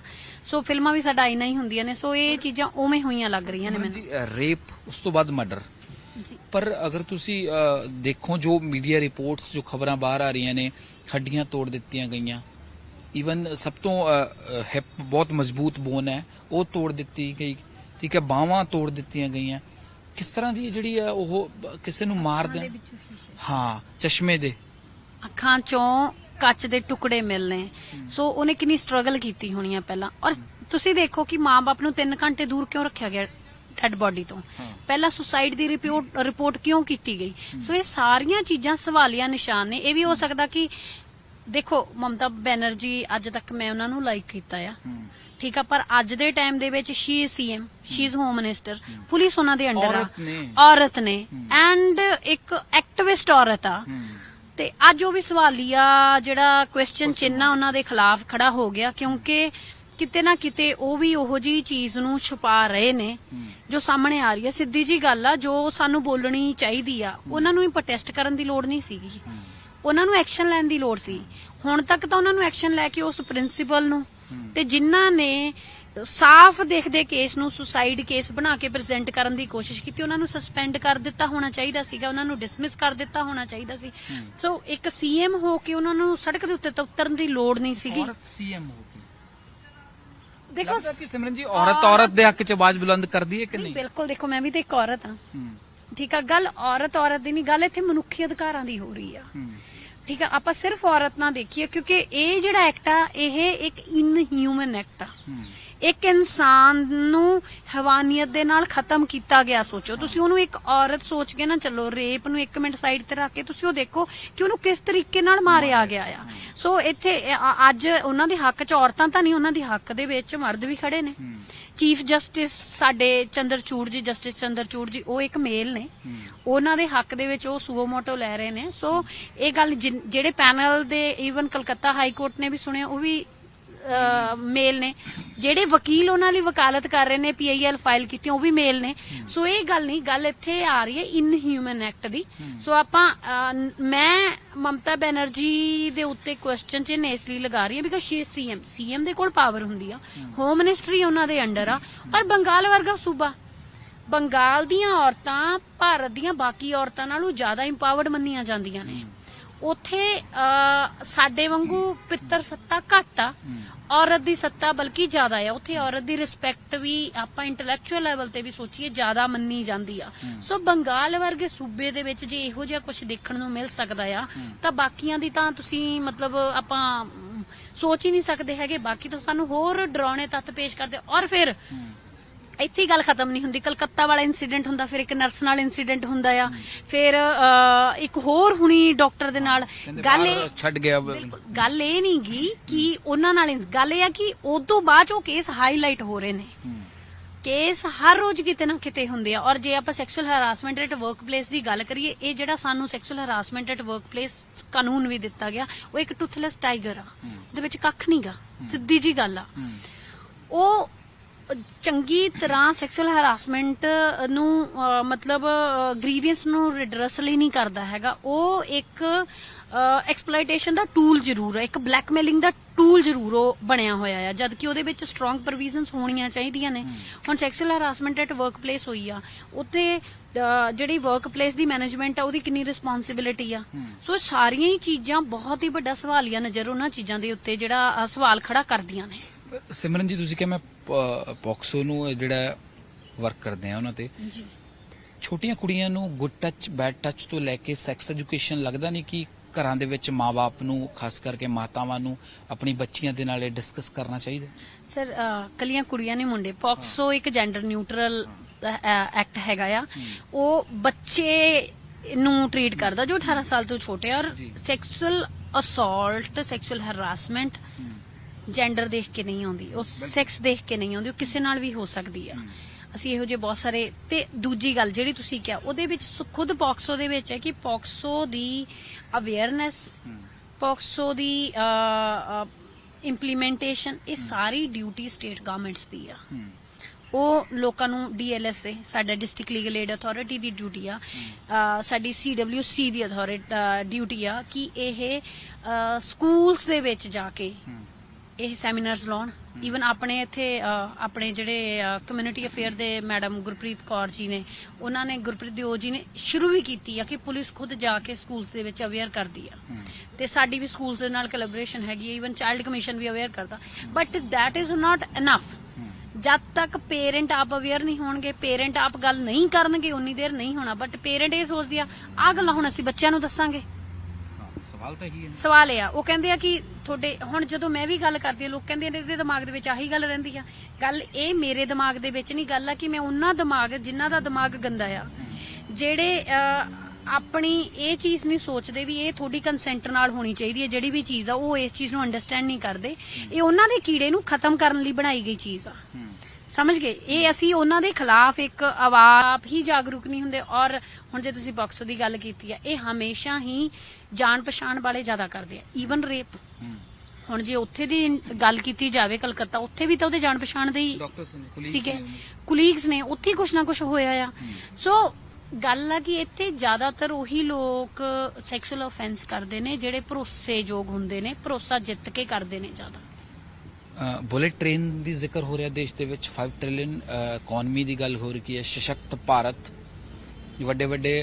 ਸੋ ਫਿਲਮਾਂ ਵੀ ਸਾਡਾ ਆਈਨਾ ਹੀ ਹੁੰਦੀਆਂ ਨੇ। ਸੋ ਇਹ ਚੀਜ਼ਾਂ ਉਵੇਂ ਹੋਈਆਂ ਲੱਗ ਰਹੀਆਂ ਨੇ ਮੈਨੂੰ। ਰੇਪ ਉਸ ਤੋਂ ਬਾਅਦ ਮਰਡਰ ਪਰ ਅਗਰ ਤੁਸੀਂ ਦੇਖੋ ਜੋ ਮੀਡੀਆ ਰਿਪੋਰਟਸ ਜੋ ਖਬਰਾਂ ਬਾਹਰ ਆ ਰਹੀਆਂ ਨੇ ਹੱਡੀਆਂ ਤੋੜ ਦਿੱਤੀਆਂ ਗਈਆਂ। ਈਵਨ ਸਭ ਤੋਂ ਹਿਪ ਬਹੁਤ ਮਜ਼ਬੂਤ ਬੋਨ ਹੈ ਉਹ ਤੋੜ ਦਿੱਤੀ ਗਈ ਠੀਕ ਹੈ ਬਾਹਾਂ ਤੋੜ ਦਿੱਤੀਆਂ ਗਈਆਂ ਕਿਸ ਤਰ੍ਹਾਂ ਦੀ ਜਿਹੜੀ ਹੈ ਉਹ ਕਿਸੇ ਨੂੰ ਮਾਰ ਦੇਣ ਹਾਂ ਚਸ਼ਮੇ ਦੇ ਅੱਖਾਂ ਚੋਂ ਕੱਚ ਦੇ ਟੁਕੜੇ ਮਿਲਨੇ ਸੋ ਉਹਨੇ ਕਿੰਨੀ ਸਟਰਗਲ ਕੀਤੀ ਹੋਣੀ ਆ ਪਹਿਲਾਂ ਔਰ ਤੁਸੀਂ ਦੇਖੋ ਕਿ ਮਾਂ-ਬਾਪ ਨੂੰ 3 ਘੰਟੇ ਦੂਰ ਕਿਉਂ ਰੱਖਿਆ ਗਿਆ ਡੈਡ ਬੋਡੀ ਤੋਂ। ਪਹਿਲਾਂ ਸੁਸਾਈਡ ਦੀ ਰਿਪੋਰਟ ਰਿਪੋਰਟ ਕਿਉਂ ਕੀਤੀ ਗਈ ਸੋ ਇਹ ਸਾਰੀਆਂ ਚੀਜ਼ਾਂ ਸਵਾਲੀਆ ਨਿਸ਼ਾਨ ਨੇ ਇਹ ਵੀ ਹੋ ਸਕਦਾ ਕਿ ਦੇਖੋ ਮਮਤਾ ਬੈਨਰਜੀ ਅੱਜ ਤੱਕ ਮੈਂ ਉਹਨਾਂ ਨੂੰ ਲਾਈਕ ਕੀਤਾ ਆ। ਠੀਕ ਆ ਪਰ ਅੱਜ ਦੇ ਟਾਈਮ ਦੇ ਵਿੱਚ she is CM she is home minister police ਉਹਨਾਂ ਦੇ ਅੰਡਰ ਆ। ਔਰਤ ਨੇ। ਐਂਡ ਇੱਕ ਐਕਟਿਵਿਸਟ ਔਰਤ ਆ। ਤੇ ਅੱਜ ਉਹ ਵੀ ਸਵਾਲੀਆ ਜਿਹੜਾ ਕੁਐਸਚਨ ਚਿੰਨਾ ਉਹਨਾਂ ਦੇ ਖਿਲਾਫ ਖੜਾ ਹੋ ਗਿਆ ਕਿਉਂਕਿ ਕਿਤੇ ਨਾ ਕਿਤੇ ਉਹ ਵੀ ਉਹੋ ਜੀ ਚੀਜ਼ ਨੂੰ ਛੁਪਾ ਰਹੇ ਨੇ ਜੋ ਸਾਹਮਣੇ ਆ ਰਹੀ ਹੈ ਸਿੱਧੀ ਜੀ ਗੱਲ ਆ ਜੋ ਸਾਨੂੰ ਬੋਲਣੀ ਚਾਹੀਦੀ ਆ ਉਹਨਾਂ ਨੂੰ ਹੀ ਪ੍ਰੋਟੈਸਟ ਕਰਨ ਦੀ ਲੋੜ ਨਹੀਂ ਸੀਗੀ। ਉਹਨਾਂ ਨੂੰ ਐਕਸ਼ਨ ਲੈਣ ਦੀ ਲੋੜ ਸੀ। ਹੁਣ ਤੱਕ ਤਾਂ ਉਹਨਾਂ ਨੂੰ ਐਕਸ਼ਨ ਲੈ ਕੇ ਉਸ ਪ੍ਰਿੰਸੀਪਲ ਨੂੰ ਤੇ ਜਿਨ੍ਹਾਂ ਨੇ ਸਾਫ਼ ਦੇਖਦੇ ਕੇਸ ਨੂੰ ਸੁਸਾਈਡ ਕੇਸ ਬਣਾ ਕੇ ਪ੍ਰੈਜ਼ੈਂਟ ਕਰਨ ਦੀ ਕੋਸ਼ਿਸ਼ ਕੀਤੀ ਉਹਨਾਂ ਨੂੰ ਸਸਪੈਂਡ ਕਰ ਦਿੱਤਾ ਹੋਣਾ ਚਾਹੀਦਾ ਸੀਗਾ ਉਹਨਾਂ ਨੂੰ ਡਿਸਮਿਸ ਕਰ ਦਿੱਤਾ ਹੋਣਾ ਚਾਹੀਦਾ ਸੀ। ਸੋ ਇੱਕ ਸੀਐਮ ਹੋ ਕੇ ਉਹਨਾਂ ਨੂੰ ਸੜਕ ਦੇ ਉੱਤੇ ਤਾਂ ਉਤਰਨ ਦੀ ਲੋੜ ਨਹੀਂ ਸੀਗੀ। ਔਰਤ ਸੀਐਮ ਹੋ ਗਈ ਦੇਖੋ ਕਿ ਸਿਮਰਨ ਜੀ ਔਰਤ ਔਰਤ ਦੇ ਹੱਕ ਚ ਆਵਾਜ਼ ਬੁਲੰਦ ਕਰਦੀ ਹੈ ਕਿ ਨਹੀਂ ਬਿਲਕੁਲ ਦੇਖੋ ਮੈਂ ਵੀ ਤਾਂ ਇੱਕ ਔਰਤ ਹਾਂ। ਠੀਕ ਆ ਗੱਲ ਔਰਤ ਔਰਤ ਦੀ ਨਹੀਂ ਗੱਲ ਇੱਥੇ ਮਨੁੱਖੀ ਅਧਿਕਾਰਾਂ ਦੀ ਹੋ ਰਹੀ ਆ। ਠੀਕ ਆ ਆਪਾਂ ਸਿਰਫ ਔਰਤ ਨਾ ਦੇਖੀਏ ਕਿਉਂਕਿ ਇਹ ਜਿਹੜਾ ਐਕਟ ਆ ਇਹ ਇੱਕ ਇਨਹਿਊਮਨ ਐਕਟ ਆ। ਇੱਕ ਇਨਸਾਨ ਨੂੰ ਹਵਾਨੀਅਤ ਦੇ ਨਾਲ ਖਤਮ ਕੀਤਾ ਗਿਆ ਸੋਚੋ। ਤੁਸੀਂ ਉਹਨੂੰ ਇੱਕ ਔਰਤ ਸੋਚ ਕੇ ਨਾ ਚੱਲੋ ਰੇਪ ਨੂੰ 1 ਮਿੰਟ ਸਾਈਡ ਤੇ ਰੱਖ ਕੇ ਤੁਸੀਂ ਉਹ ਦੇਖੋ ਕਿ ਉਹਨੂੰ ਕਿਸ ਤਰੀਕੇ ਨਾਲ ਮਾਰਿਆ ਗਿਆ ਆ। ਸੋ ਇੱਥੇ ਅੱਜ ਉਹਨਾਂ ਦੇ ਹੱਕ 'ਚ ਔਰਤਾਂ ਤਾਂ ਨਹੀਂ ਉਹਨਾਂ ਦੇ ਹੱਕ ਦੇ ਵਿੱਚ ਮਰਦ ਵੀ ਖੜੇ ਨੇ। ਚੀਫ ਜਸਟਿਸ ਸਾਡੇ ਚੰਦਰਚੂੜ ਜੀ, ਜਸਟਿਸ ਚੰਦਰਚੂੜ ਜੀ, ਉਹ ਇੱਕ ਮੇਲ ਨੇ। ਉਹਨਾਂ ਦੇ ਹੱਕ ਦੇ ਵਿੱਚ ਉਹ ਸੂਓਮੋਟੋ ਲੈ ਰਹੇ ਨੇ। ਸੋ ਇਹ ਗੱਲ ਜਿਹੜੇ ਪੈਨਲ ਦੇ ਈਵਨ ਕਲਕੱਤਾ ਹਾਈ ਕੋਰਟ ਨੇ ਵੀ ਸੁਣਿਆ, ਉਹ ਵੀ ਮੇਲ ਨੇ। ਜਿਹੜੇ ਵਕੀਲ ਉਹਨਾਂ ਲਈ ਵਕਾਲਤ ਕਰ ਰਹੇ ਨੇ ਪੀਆਈਐਲ ਫਾਈਲ ਕੀਤੀ, ਉਹ ਵੀ ਮੇਲ ਨੇ। ਸੋ ਇਹ ਗੱਲ ਨਹੀਂ, ਗੱਲ ਇੱਥੇ ਆ ਰਹੀ ਹੈ ਇਨਹਿਊਮਨ ਐਕਟ ਦੀ। ਸੋ ਆਪਾਂ ਮੈਂ ਮਮਤਾ ਬੈਨਰਜੀ ਦੇ ਉੱਤੇ ਕੁਐਸਚਨ ਚਿੰਨ੍ਹ ਇਸ ਲਈ ਲਗਾ ਰਹੀ ਹਾਂ because she is CM CM ਦੇ ਕੋਲ ਪਾਵਰ ਹੁੰਦੀ ਆ। ਹੋਮ ਮਿਨਿਸਟਰੀ ਉਹਨਾਂ ਦੇ ਅੰਡਰ ਆ। ਔਰ ਬੰਗਾਲ ਵਰਗਾ ਸੂਬਾ। ਬੰਗਾਲ ਦੀਆਂ ਔਰਤਾਂ, ਭਾਰਤ ਦੀਆਂ ਬਾਕੀ ਔਰਤਾਂ ਨਾਲੋਂ ਜ਼ਿਆਦਾ ਇੰਪਾਵਰਡ ਮੰਨੀਆਂ ਜਾਂਦੀਆਂ ਨੇ। ਉੱਥੇ ਸਾਡੇ ਵਾਂਗੂ ਪਿੱਤਰ ਸੱਤਾ ਘੱਟ ਆ। ਔਰਤ ਦੀ ਸੱਤਾ ਬਲਕਿ ਜ਼ਿਆਦਾ ਆ। ਉੱਥੇ ਔਰਤ ਦੀ ਰਿਸਪੈਕਟ ਵੀ ਆਪਾਂ ਇੰਟੈਲੈਕਚੁਅਲ ਲੈਵਲ ਤੇ ਵੀ ਸੋਚੀਏ ਜ਼ਿਆਦਾ ਮੰਨੀ ਜਾਂਦੀ ਆ। ਸੋ ਬੰਗਾਲ ਵਰਗੇ ਸੂਬੇ ਦੇ ਵਿੱਚ ਜੇ ਇਹੋ ਜਿਹਾ ਕੁਝ ਦੇਖਣ ਨੂੰ ਮਿਲ ਸਕਦਾ ਆ ਤਾਂ ਬਾਕੀਆਂ ਦੀ ਤਾਂ ਤੁਸੀਂ ਮਤਲਬ ਆਪਾਂ ਸੋਚ ਹੀ ਨਹੀਂ ਸਕਦੇ ਹੈਗੇ। ਬਾਕੀ ਤਾਂ ਸਾਨੂੰ ਹੋਰ ਡਰਾਉਣੇ ਤੱਤ ਪੇਸ਼ ਕਰਦੇ। ਔਰ ਫਿਰ ਇੱਥੇ ਹੀ ਗੱਲ ਖਤਮ ਨਹੀਂ ਹੁੰਦੀ। ਕਲਕੱਤਾ ਵਾਲਾ ਇਨਸੀਡੈਂਟ ਹੁੰਦਾ ਫਿਰ ਇੱਕ ਨਰਸ ਨਾਲ ਇਨਸੀਡੈਂਟ ਹੁੰਦਾ ਆ। ਫਿਰ ਇੱਕ ਹੋਰ ਹੁਣੀ ਡਾਕਟਰ ਦੇ ਨਾਲ ਗੱਲ ਇਹ ਛੱਡ ਗਿਆ। ਗੱਲ ਇਹ ਨਹੀਂ ਗੀ ਕਿ ਉਹਨਾਂ ਨਾਲ ਗੱਲ ਇਹ ਆ ਕਿ ਉਦੋਂ ਬਾਅਦ ਉਹ ਕੇਸ ਹਾਈਲਾਈਟ ਹੋ ਰਹੇ ਨੇ। ਕੇਸ ਹਰ ਰੋਜ਼ ਕਿਤੇ ਨਾ ਕਿਤੇ ਹੁੰਦੇ ਆ। ਔਰ ਜੇ ਆਪਾਂ ਸੈਕਸ਼ੂਅਲ ਹਰਾਸਮੈਂਟ ਐਟ ਵਰਕਪਲੇਸ ਦੀ ਗੱਲ ਕਰੀਏ ਇਹ ਜਿਹੜਾ ਸਾਨੂੰ ਸੈਕਸ਼ੂਅਲ ਹਰਾਸਮੈਂਟ ਐਟ ਵਰਕਪਲੇਸ ਕਾਨੂੰਨ ਵੀ ਦਿੱਤਾ ਗਿਆ ਉਹ ਇੱਕ ਟੁੱਥਲੈਸ ਟਾਈਗਰ ਆ। ਉਹਦੇ ਵਿੱਚ ਕੱਖ ਨਹੀਂਗਾ ਸਿੱਧੀ ਜੀ ਗੱਲ ਆ। ਉਹ ਚੰਗੀ ਤਰ੍ਹਾਂ ਸੈਕਸ਼ੂਅਲ ਹਰਾਸਮੈਂਟ ਨੂੰ ਮਤਲਬ ਗ੍ਰੀਵੈਂਸ ਨੂੰ ਰਿਡਰੈਸ ਲਈ ਨਹੀਂ ਕਰਦਾ ਹੈਗਾ। ਉਹ ਇੱਕ ਐਕਸਪਲੋਇਟੇਸ਼ਨ ਦਾ ਟੂਲ ਜ਼ਰੂਰ ਹੈ। ਇੱਕ ਬਲੈਕਮੇਲਿੰਗ ਦਾ ਟੂਲ ਜ਼ਰੂਰ ਉਹ ਬਣਿਆ ਹੋਇਆ ਆ। ਜਦ ਕਿ ਉਹਦੇ ਵਿੱਚ ਸਟਰੋਂਗ ਪ੍ਰੋਵੀਜ਼ਨਸ ਹੋਣੀਆਂ ਚਾਹੀਦੀਆਂ ਨੇ। ਹੁਣ ਸੈਕਸ਼ੂਅਲ ਹਰਾਸਮੈਂਟ ਐਟ ਵਰਕਪਲੇਸ ਹੋਈ ਆ। ਅਹ, ਜਿਹੜੀ ਵਰਕਪਲੇਸ ਦੀ ਮੈਨੇਜਮੈਂਟ ਆ ਉਹਦੀ ਕਿੰਨੀ ਰਿਸਪੌਂਸਿਬਿਲਿਟੀ ਆ? ਸੋ ਸਾਰੀਆਂ ਹੀ ਚੀਜ਼ਾਂ ਬਹੁਤ ਹੀ ਵੱਡਾ ਸਵਾਲੀਆ ਨਜ਼ਰ ਉਹਨਾਂ ਚੀਜ਼ਾਂ ਦੇ ਉੱਤੇ ਜਿਹੜਾ ਸਵਾਲ ਖੜਾ ਕਰਦੀਆਂ ਨੇ। ਸਿਮਰਨ ਜੀ ਤੁਸੀਂ ਕਿਹਾ ਮੈਂ ਪੌਕਸੋ ਨੂੰ ਜਿਹੜਾ ਵਰਕ ਕਰਦੇ ਆ ਉਹਨਾਂ ਤੇ। ਜੀ। ਛੋਟੀਆਂ ਕੁੜੀਆਂ ਨੂੰ ਗੁੱਡ ਟੱਚ ਬੈਡ ਟੱਚ ਤੋਂ ਲੈ ਕੇ ਸੈਕਸ ਐਜੂਕੇਸ਼ਨ ਲੱਗਦਾ ਨਹੀਂ ਕਿ ਘਰਾਂ ਦੇ ਵਿੱਚ ਮਾਪੇ ਨੂੰ ਖਾਸ ਕਰਕੇ ਮਾਤਾਵਾਂ ਨੂੰ ਆਪਣੀ ਬੱਚੀਆਂ ਦੇ ਨਾਲ ਇਹ ਡਿਸਕਸ ਕਰਨਾ ਚਾਹੀਦਾ? ਸਰ ਕੱਲੀਆਂ ਕੁੜੀਆਂ ਨਹੀਂ ਮੁੰਡੇ। ਪੌਕਸੋ ਇੱਕ ਜੈਂਡਰ ਨਿਊਟਰਲ ਐਕਟ ਹੈਗਾ ਆ। ਉਹ ਬੱਚੇ ਨੂੰ ਟ੍ਰੀਟ ਕਰਦਾ ਜੋ 18 ਸਾਲ ਤੋਂ ਛੋਟੇ ਔਰ। Sexual assault sexual harassment gender ਦੇਖ ਕੇ ਨਹੀਂ ਆਉਂਦੀ ਉਹ ਸੈਕਸ ਦੇਖ ਕੇ ਨਹੀਂ ਆਉਂਦੀ ਉਹ ਕਿਸੇ ਨਾਲ ਵੀ ਹੋ ਸਕਦੀ ਆ। ਅਸੀਂ ਇਹੋ ਜਿਹੇ ਬਹੁਤ ਸਾਰੇ ਤੇ ਦੂਜੀ ਗੱਲ ਜਿਹੜੀ ਤੁਸੀਂ ਕਿਹਾ ਉਹਦੇ ਵਿੱਚ ਖੁਦ ਪੌਕਸੋ ਦੇ ਵਿੱਚ ਹੈ ਕਿ ਪੌਕਸੋ ਦੀ ਅਵੇਅਰਨੈਸ ਪੌਕਸੋ ਦੀ ਇੰਪਲੀਮੈਂਟੇਸ਼ਨ ਇਹ ਸਾਰੀ ਡਿਊਟੀ ਸਟੇਟ ਗਵਰਨਮੈਂਟਸ ਦੀ ਆ। ਉਹ ਲੋਕਾਂ ਨੂੰ ਡੀਐਲਐਸ ਸਾਡਾ ਡਿਸਟ੍ਰਿਕਟ ਲੀਗਲ ਏਡ ਅਥਾਰਟੀ ਦੀ ਡਿਊਟੀ ਆ। ਸਾਡੀ ਸੀਡਬਲਯੂਸੀ ਦੀ ਅਥਾਰਟੀ ਡਿਊਟੀ ਆ ਕਿ ਇਹ ਸਕੂਲਸ ਦੇ ਵਿੱਚ ਜਾ ਕੇ ਇਹ ਸੈਮੀਨਾਰਸ ਲਾਉਣ। ਈਵਨ ਆਪਣੇ ਇੱਥੇ ਆਪਣੇ ਜਿਹੜੇ ਕਮਿਊਨਿਟੀ ਅਫੇਅਰ ਦੇ ਮੈਡਮ ਗੁਰਪ੍ਰੀਤ ਕੌਰ ਜੀ ਨੇ ਉਹਨਾਂ ਨੇ ਗੁਰਪ੍ਰੀਤ ਦਿਓ ਜੀ ਨੇ ਸ਼ੁਰੂ ਵੀ ਕੀਤੀ ਆ ਕਿ ਪੁਲਿਸ ਖੁਦ ਜਾ ਕੇ ਸਕੂਲਸ ਦੇ ਵਿੱਚ ਅਵੇਅਰ ਕਰਦੀ ਆ। ਤੇ ਸਾਡੀ ਵੀ ਸਕੂਲਸ ਦੇ ਨਾਲ ਕੋਲੈਬੋਰੇਸ਼ਨ ਹੈਗੀ ਹੈ ਈਵਨ ਚਾਈਲਡ ਕਮਿਸ਼ਨ ਵੀ ਅਵੇਅਰ ਕਰਦਾ। But that is not enough ਜਦ ਤੱਕ ਪੇਰੈਂਟ ਆਪ ਅਵੇਅਰ ਨਹੀਂ ਹੋਣਗੇ ਪੇਰੈਂਟ ਆਪ ਗੱਲ ਨਹੀਂ ਕਰਨਗੇ ਉਨੀ ਦੇਰ ਨਹੀਂ ਹੋਣਾ ਬਟ ਪੇਰੈਂਟ ਇਹ ਸੋਚਦੀ ਆ ਆ ਗੱਲਾਂ ਹੁਣ ਅਸੀਂ ਬੱਚਿਆਂ ਨੂੰ ਦੱਸਾਂਗੇ। ਸਵਾਲ ਤਾਂ ਇਹੀ ਹੈ ਸਵਾਲ ਇਹ ਆ। ਉਹ ਕਹਿੰਦੇ ਆ ਕਿ ਤੁਹਾਡੇ ਹੁਣ ਜਦੋਂ ਮੈਂ ਵੀ ਗੱਲ ਕਰਦੀ ਆ ਲੋਕ ਕਹਿੰਦੇ ਨੇ ਇਹਦੇ ਦਿਮਾਗ ਦੇ ਵਿੱਚ ਆਹੀ ਗੱਲ ਰਹਿੰਦੀ ਆ। ਗੱਲ ਇਹ ਮੇਰੇ ਦਿਮਾਗ ਦੇ ਵਿੱਚ ਨਹੀਂ ਗੱਲ ਆ ਕਿ ਮੈਂ ਉਹਨਾਂ ਦਿਮਾਗ ਜਿਨ੍ਹਾਂ ਦਾ ਦਿਮਾਗ ਗੰਦਾ ਆ ਜਿਹੜੇ ਆਪਣੀ ਇਹ ਚੀਜ਼ ਨਹੀਂ ਸੋਚਦੇ ਵੀ ਇਹ ਤੁਹਾਡੀ ਕੰਸੈਂਟ ਨਾਲ ਹੋਣੀ ਚਾਹੀਦੀ ਹੈ ਜਿਹੜੀ ਵੀ ਚੀਜ਼ ਆ ਉਹ ਇਸ ਚੀਜ਼ ਨੂੰ ਅੰਡਰਸਟੈਂਡ ਨਹੀਂ ਕਰਦੇ। ਇਹ ਉਹਨਾਂ ਦੇ ਕੀੜੇ ਨੂੰ ਖਤਮ ਕਰਨ ਲਈ ਬਣਾਈ ਗਈ ਚੀਜ਼ ਆ। ਸਮਝ ਗਏ? ਇਹ ਅਸੀਂ ਉਹਨਾਂ ਦੇ ਖਿਲਾਫ ਇੱਕ ਆਵਾਜ਼ ਹੀ ਜਾਗਰੂਕ ਨਹੀਂ ਹੁੰਦੇ। ਔਰ ਹੁਣ ਜੇ ਤੁਸੀਂ ਬਾਕਸੋ ਦੀ ਗੱਲ ਕੀਤੀ ਆ ਇਹ ਹਮੇਸ਼ਾ ਹੀ ਜਾਣ ਪਛਾਣ ਵਾਲੇ ਜ਼ਿਆਦਾ ਕਰਦੇ ਆ ਈਵਨ ਰੇਪ ਹੁਣ ਜੇ ਉੱਥੇ ਦੀ ਗੱਲ ਕੀਤੀ ਜਾਵੇ ਕਲਕੱਤਾ ਉੱਥੇ ਵੀ ਤਾਂ ਉਹਦੇ ਜਾਣ ਪਛਾਣ ਦੇ ਹੀ ਸੀਗੇ। ਕੁਲੀਗਸ ਨੇ ਉੱਥੇ ਕੁਛ ਨਾ ਕੁਛ ਹੋਇਆ ਆ। ਸੋ ਗੱਲ ਆ ਕਿ ਇੱਥੇ ਜ਼ਿਆਦਾਤਰ ਉਹੀ ਲੋਕ ਸੈਕਸ਼ੂਅਲ ਆਫੈਂਸ ਕਰਦੇ ਨੇ ਜਿਹੜੇ ਭਰੋਸੇਯੋਗ ਹੁੰਦੇ ਨੇ ਭਰੋਸਾ ਜਿੱਤ ਕੇ ਕਰਦੇ ਨੇ ਜ਼ਿਆਦਾ। ਬੁਲੇਟ ਟ੍ਰੇਨ ਦੀ ਜ਼ਿਕਰ ਹੋ ਰਿਹਾ ਦੇਸ਼ ਦੇ ਵਿੱਚ। 5 ਟ੍ਰਿਲੀਅਨ ਇਕਨੋਮੀ ਦੀ ਗੱਲ ਹੋ ਰਹੀ ਹੈ। ਸਸ਼ਕਤ ਭਾਰਤ ਵੱਡੇ ਵੱਡੇ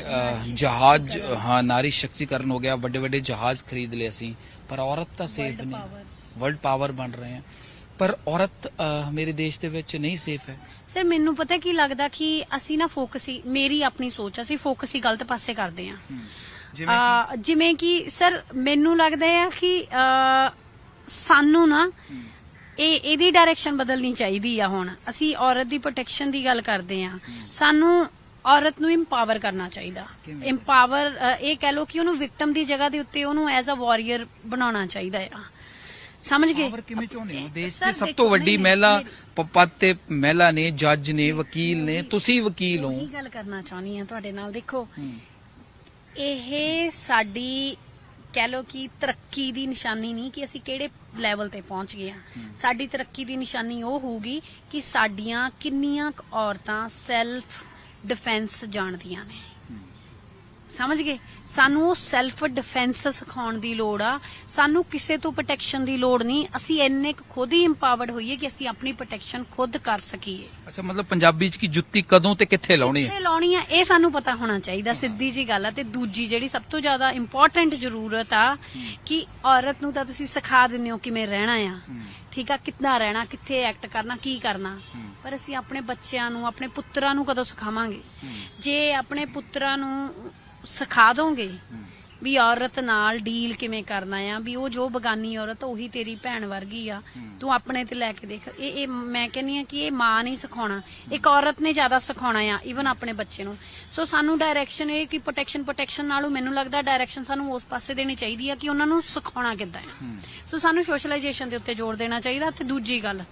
ਜਹਾਜ਼ ਹਾਂ ਨਾਰੀ ਸ਼ਕਤੀਕਰਨ ਹੋ ਗਿਆ ਵੱਡੇ ਵੱਡੇ ਜਹਾਜ਼ ਖਰੀਦ ਲਏ ਅਸੀਂ। ਪਰ ਔਰਤ ਤਾਂ ਸੇਫ ਨਹੀਂ। ਵਰਲਡ ਪਾਵਰ ਬਣ ਰਹੇ ਹਾਂ ਪਰ ਔਰਤ ਮੇਰੇ ਦੇਸ਼ ਦੇ ਵਿੱਚ ਨਹੀਂ ਸੇਫ ਹੈ। ਸਰ ਮੈਨੂੰ ਪਤਾ ਕੀ ਲੱਗਦਾ ਕਿ ਅਸੀਂ ਨਾ ਫੋਕਸ ਹੀ ਮੇਰੀ ਆਪਣੀ ਸੋਚ ਆ, ਅਸੀਂ ਫੋਕਸ ਹੀ ਗਲਤ ਪਾਸੇ ਕਰਦੇ ਆ ਜਿਵੇਂ ਆ, ਕਿ ਸਰ ਮੈਨੂੰ ਲੱਗਦਾ ਹੈ ਕਿ ਆ, ਸਾਨੂੰ ਨਾ ਇਹ ਇਹਦੀ ਡਾਇਰੈਕਸ਼ਨ ਬਦਲਣੀ ਚਾਹੀਦੀ ਆ ਹੁਣ। ਅਸੀਂ ਔਰਤ ਦੀ ਪ੍ਰੋਟੈਕਸ਼ਨ ਦੀ ਗੱਲ ਕਰਦੇ ਆ ਸਾਨੂੰ ਔਰਤ ਨੂੰ ਇੰਪਾਵਰ ਕਰਨਾ ਚਾਹੀਦਾ? ਇੰਪਾਵਰ ਇਹ ਕਹਿ ਲਓ ਕਿ ਉਹਨੂੰ ਵਿਕਟਮ ਦੀ ਜਗ੍ਹਾ ਦੇ ਉੱਤੇ ਉਹਨੂੰ ਐਜ਼ ਅ ਵਾਰੀਅਰ ਬਣਾਉਣਾ ਚਾਹੀਦਾ ਆ। ਸਮਝ ਗਏ? ਪਾਵਰ ਕਿਵੇਂ ਚਾਹੁੰਦੇ ਹੋ? ਦੇਸ਼ ਦੀ ਸਭ ਤੋਂ ਵੱਡੀ ਮਹਿਲਾ ਨਹੀਂ, ਪ- ਪਦ ਤੇ ਮਹਿਲਾ ਨੇ ਜੱਜ ਨੇ ਵਕੀਲ ਨੇ ਤੁਸੀਂ ਵਕੀਲ ਹੋ। ਗੱਲ ਕਰਨਾ ਚਾਹਨੀ ਆ ਤੁਹਾਡੇ ਨਾਲ। ਦੇਖੋ ਇਹ ਸਾਡੀ ਕਹਿ ਲੋ ਕਿ ਤਰੱਕੀ ਦੀ ਨਿਸ਼ਾਨੀ ਨਹੀਂ ਕਿ ਅਸੀਂ ਕਿਹੜੇ ਲੈਵਲ ਤੇ ਪਹੁੰਚ ਗਏ ਆ ਸਾਡੀ ਤਰੱਕੀ ਦੀ ਨਿਸ਼ਾਨੀ ਉਹ ਹੋਊਗੀ ਕਿ ਸਾਡੀਆਂ ਕਿੰਨੀਆਂ ਔਰਤਾਂ ਸੈਲਫ ਡਿਫੈਂਸ ਜਾਣਦੀਆਂ ਨੇ। ਸਮਝ ਗਏ? ਸਾਨੂੰ ਉਹ ਸੈਲਫ ਡਿਫੈਂਸ ਸਿਖਾਉਣ ਦੀ ਲੋੜ ਆ। ਸਾਨੂੰ ਕਿਸੇ ਤੋਂ ਪ੍ਰੋਟੈਕਸ਼ਨ ਦੀ ਲੋੜ ਨਹੀਂ। ਅਸੀਂ ਇੰਨੇ ਕੁ ਖੁਦ ਹੀ ਇੰਪਾਵਰਡ ਹੋਈਏ ਕਿ ਅਸੀਂ ਆਪਣੀ ਪ੍ਰੋਟੈਕਸ਼ਨ ਖੁਦ ਕਰ ਸਕੀਏ। ਅੱਛਾ ਮਤਲਬ ਪੰਜਾਬੀ ਚ ਕੀ ਜੁੱਤੀ ਕਦੋਂ ਤੇ ਕਿੱਥੇ ਲਾਉਣੀ ਹੈ? ਕਿੱਥੇ ਲਾਉਣੀ ਆ ਇਹ ਸਾਨੂੰ ਪਤਾ ਹੋਣਾ ਚਾਹੀਦਾ ਸਿੱਧੀ ਜੀ ਗੱਲ ਆ। ਤੇ ਦੂਜੀ ਜਿਹੜੀ ਸਭ ਤੋਂ ਜ਼ਿਆਦਾ ਇੰਪੋਰਟੈਂਟ ਜ਼ਰੂਰਤ ਆ ਕਿ ਔਰਤ ਨੂੰ ਤਾਂ ਤੁਸੀਂ ਸਿਖਾ ਦਿੰਦੇ ਹੋ ਕਿਵੇਂ ਰਹਿਣਾ ਆ। ਠੀਕ ਆ ਕਿੱਦਾਂ ਰਹਿਣਾ ਕਿੱਥੇ ਐਕਟ ਕਰਨਾ ਕੀ ਕਰਨਾ। ਪਰ ਅਸੀਂ ਆਪਣੇ ਬੱਚਿਆਂ ਨੂੰ ਆਪਣੇ ਪੁੱਤਰਾਂ ਨੂੰ ਕਦੋਂ ਸਿਖਾਵਾਂਗੇ? ਜੇ ਆਪਣੇ ਪੁੱਤਰਾਂ ਨੂੰ ਸਿਖਾ ਦੋਗੇ ਵੀ ਔਰਤ ਨਾਲ ਡੀਲ ਕਿਵੇਂ ਕਰਨਾ ਆ ਵੀ ਉਹ ਜੋ ਬਗਾਨੀ ਔਰਤ ਉਹੀ ਤੇਰੀ ਭੈਣ ਵਰਗੀ ਆ। ਤੂੰ ਆਪਣੇ ਤੇ ਲੈ ਕੇ ਦੇਖ। ਇਹ ਇਹ ਮੈਂ ਕਹਿੰਨੀ ਆ ਕਿ ਇਹ ਮਾਂ ਨਹੀਂ ਸਿਖਾਉਣਾ। ਇੱਕ ਔਰਤ ਨੇ ਜ਼ਿਆਦਾ ਸਿਖਾਉਣਾ ਆ ਇਵਨ ਆਪਣੇ ਬੱਚੇ ਨੂੰ। ਸੋ ਸਾਨੂੰ ਡਾਇਰੈਕਸ਼ਨ ਇਹ ਕਿ ਪ੍ਰੋਟੈਕਸ਼ਨ ਪ੍ਰੋਟੈਕਸ਼ਨ ਨਾਲੋਂ ਮੈਨੂੰ ਲੱਗਦਾ ਡਾਇਰੈਕਸ਼ਨ ਸਾਨੂੰ ਉਸ ਪਾਸੇ ਦੇਣੀ ਚਾਹੀਦੀ ਆ ਕਿ ਉਹਨਾਂ ਨੂੰ ਸਿਖਾਉਣਾ ਕਿੱਦਾਂ ਆ। ਸੋ ਸਾਨੂੰ ਸੋਸ਼ਲਾਈਜੇਸ਼ਨ ਦੇ ਉੱਤੇ ਜ਼ੋਰ ਦੇਣਾ ਚਾਹੀਦਾ। ਤੇ ਦੂਜੀ ਗੱਲ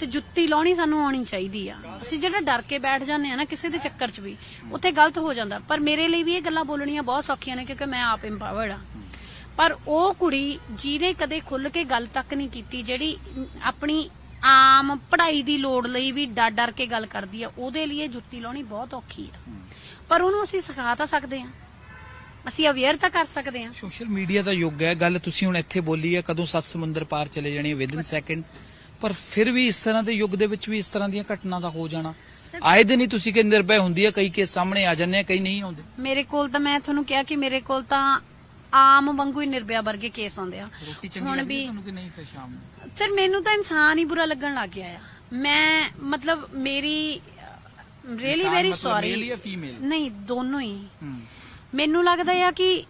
ਤੇ ਜੁੱਤੀ ਲਾਉਣੀ ਸਾਨੂੰ ਆਉਣੀ ਚਾਹੀਦੀ ਆ। ਅਸੀਂ ਜਿਹੜਾ ਡਰ ਕੇ ਬੈਠ ਜਾਂਦੇ ਆ ਨਾ ਕਿਸੇ ਦੇ ਚੱਕਰ 'ਚ ਵੀ ਉੱਥੇ ਗਲਤ ਹੋ ਜਾਂਦਾ। ਪਰ ਮੇਰੇ ਲਈ ਵੀ ਇਹ ਗੱਲਾਂ ਬੋਲਣੀਆਂ ਬਹੁਤ ਸੌਖੀਆਂ ਨੇ ਕਿਉਂਕਿ ਮੈਂ ਆਪ ਇੰਪਾਵਰਡ ਆ ਪਰ ਉਹ ਕੁੜੀ ਜਿਹਨੇ ਕਦੇ ਖੁੱਲ ਕੇ ਗੱਲ ਤੱਕ ਨਹੀਂ ਕੀਤੀ ਜਿਹੜੀ ਆਪਣੀ ਆਮ ਪੜ੍ਹਾਈ ਦੀ ਲੋੜ ਲਈ ਵੀ ਡਰ ਡਰ ਕੇ ਗੱਲ ਕਰਦੀ ਆ ਉਹਦੇ ਲਈ ਜੁੱਤੀ ਲਾਉਣੀ ਬਹੁਤ ਔਖੀ ਆ। ਪਰ ਉਹਨੂੰ ਅਸੀਂ ਸਿਖਾ ਤਾਂ ਸਕਦੇ ਆ। ਅਸੀਂ ਅਵੇਅਰ ਤਾਂ ਕਰ ਸਕਦੇ ਆ। ਸੋਸ਼ਲ ਮੀਡੀਆ ਦਾ ਯੁੱਗ ਹੈ ਗੱਲ ਤੁਸੀਂ ਹੁਣ ਇੱਥੇ ਬੋਲੀ ਹੈ ਕਦੋਂ ਸੱਤ ਸਮੁੰਦਰ ਪਾਰ ਚਲੇ ਜਾਣੀ ਵਿਦਨ ਸੈਕਿੰਡ ਪਰ ਫਿਰ ਵੀ ਇਸ ਤਰ੍ਹਾਂ ਦੇ ਯੁੱਗ ਦੇ ਵਿੱਚ ਵੀ ਇਸ ਤਰ੍ਹਾਂ ਦੀਆਂ ਘਟਨਾ ਦਾ ਹੋ ਜਾਣਾ। ਆਏ ਦਿਨ ਹੀ ਤੁਸੀਂ ਕਿ ਨਿਰਭੈ ਹੁੰਦੀ ਹੈ ਕਈ ਕੇਸ ਸਾਹਮਣੇ ਆ ਜਾਂਦੇ ਆ ਕਈ ਨਹੀਂ ਆਉਂਦੇ। ਮੇਰੇ ਕੋਲ ਤਾਂ ਮੈਂ ਤੁਹਾਨੂੰ ਕਿਹਾ ਕਿ ਮੇਰੇ ਕੋਲ ਤਾਂ ਆਮ ਵਾਂਗੂ ਹੀ ਨਿਰਭਇਆ ਵਰਗੇ ਕੇਸ ਆਉਂਦੇ ਆ। ਰੋਟੀ ਚੰਗੀ ਹੁਣ ਲੱਗਦੀ ਵੀ ਤੁਹਾਨੂੰ ਕਿ ਨਹੀਂ ਫਿਰ ਸ਼ਾਮ ਨੂੰ? ਸਰ ਮੈਨੂੰ ਤਾਂ ਇਨਸਾਨ ਹੀ ਬੁਰਾ ਲੱਗਣ ਲੱਗ ਗਿਆ ਆ। ਮੈਂ ਮਤਲਬ ਮੇਰੀ ਇਨਸਾਨ ਵੈਰੀ ਮਤਲਬ ਸੌਰੀ male ਜਾਂ female? ਨਹੀਂ ਦੋਨੋਂ ਹੀ। ਹੂੰ। ਮੈਨੂੰ ਲੱਗਦਾ ਆ ਕਿ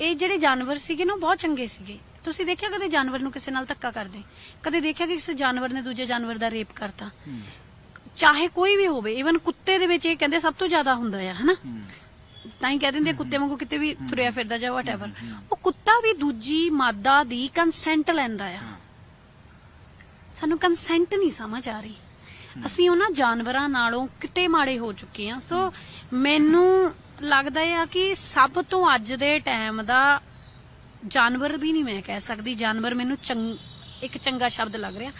ਇਹ ਜਿਹੜੇ ਜਾਨਵਰ ਸੀਗੇ ਨਾ ਉਹ ਬਹੁਤ ਚੰਗੇ ਸੀਗੇ। ਤੁਸੀਂ ਦੇਖਿਆ ਕਦੇ ਜਾਨਵਰ ਨੂੰ ਕਿਸੇ ਨਾਲ ਧੱਕਾ ਕਰਦੇ? ਕਦੇ ਦੇਖਿਆ ਕਿ ਕਿਸੇ ਜਾਨਵਰ ਨੇ ਦੂਜੇ ਜਾਨਵਰ ਦਾ ਰੇਪ ਕਰਤਾ? ਹੂੰ। ਚਾਹੇ ਕੋਈ ਵੀ ਹੋਵੇ ਇਵਨ ਕੁੱਤੇ ਦੇ ਵਿੱਚ ਇਹ ਕਹਿੰਦੇ ਸਭ ਤੋਂ ਜ਼ਿਆਦਾ ਹੁੰਦਾ ਆ ਹਨਾ? ਹੂੰ। ਤਾਂ ਹੀ ਕਹਿ ਦਿੰਦੇ ਕੁੱਤੇ ਵਾਂਗੂ ਕਿਤੇ ਵੀ ਤੁਰਿਆ ਫਿਰਦਾ ਜਾਂ ਵਟਐਵਰ ਉਹ ਕੁੱਤਾ ਵੀ ਦੂਜੀ ਮਾਦਾ ਦੀ ਕੰਸੈਂਟ ਲੈਂਦਾ ਆ। ਸਾਨੂੰ ਕੰਸੈਂਟ ਨਹੀਂ ਸਮਝ ਆ ਰਹੀ। ਅਸੀਂ ਉਹਨਾਂ ਜਾਨਵਰਾਂ ਨਾਲੋਂ ਕਿਤੇ ਮਾੜੇ ਹੋ ਚੁੱਕੇ ਆ ਸੋ ਮੈਨੂੰ ਲੱਗਦਾ ਆ ਕਿ ਸਭ ਤੋਂ ਅੱਜ ਦੇ ਟਾਈਮ ਦਾ ਜਾਨਵਰ ਵੀ ਨਹੀਂ ਮੈਂ ਕਹਿ ਸਕਦੀ। ਜਾਨਵਰ ਮੈਨੂੰ ਚੰਗ ਇੱਕ ਚੰਗਾ ਸ਼ਬਦ ਲੱਗ ਰਿਹਾ।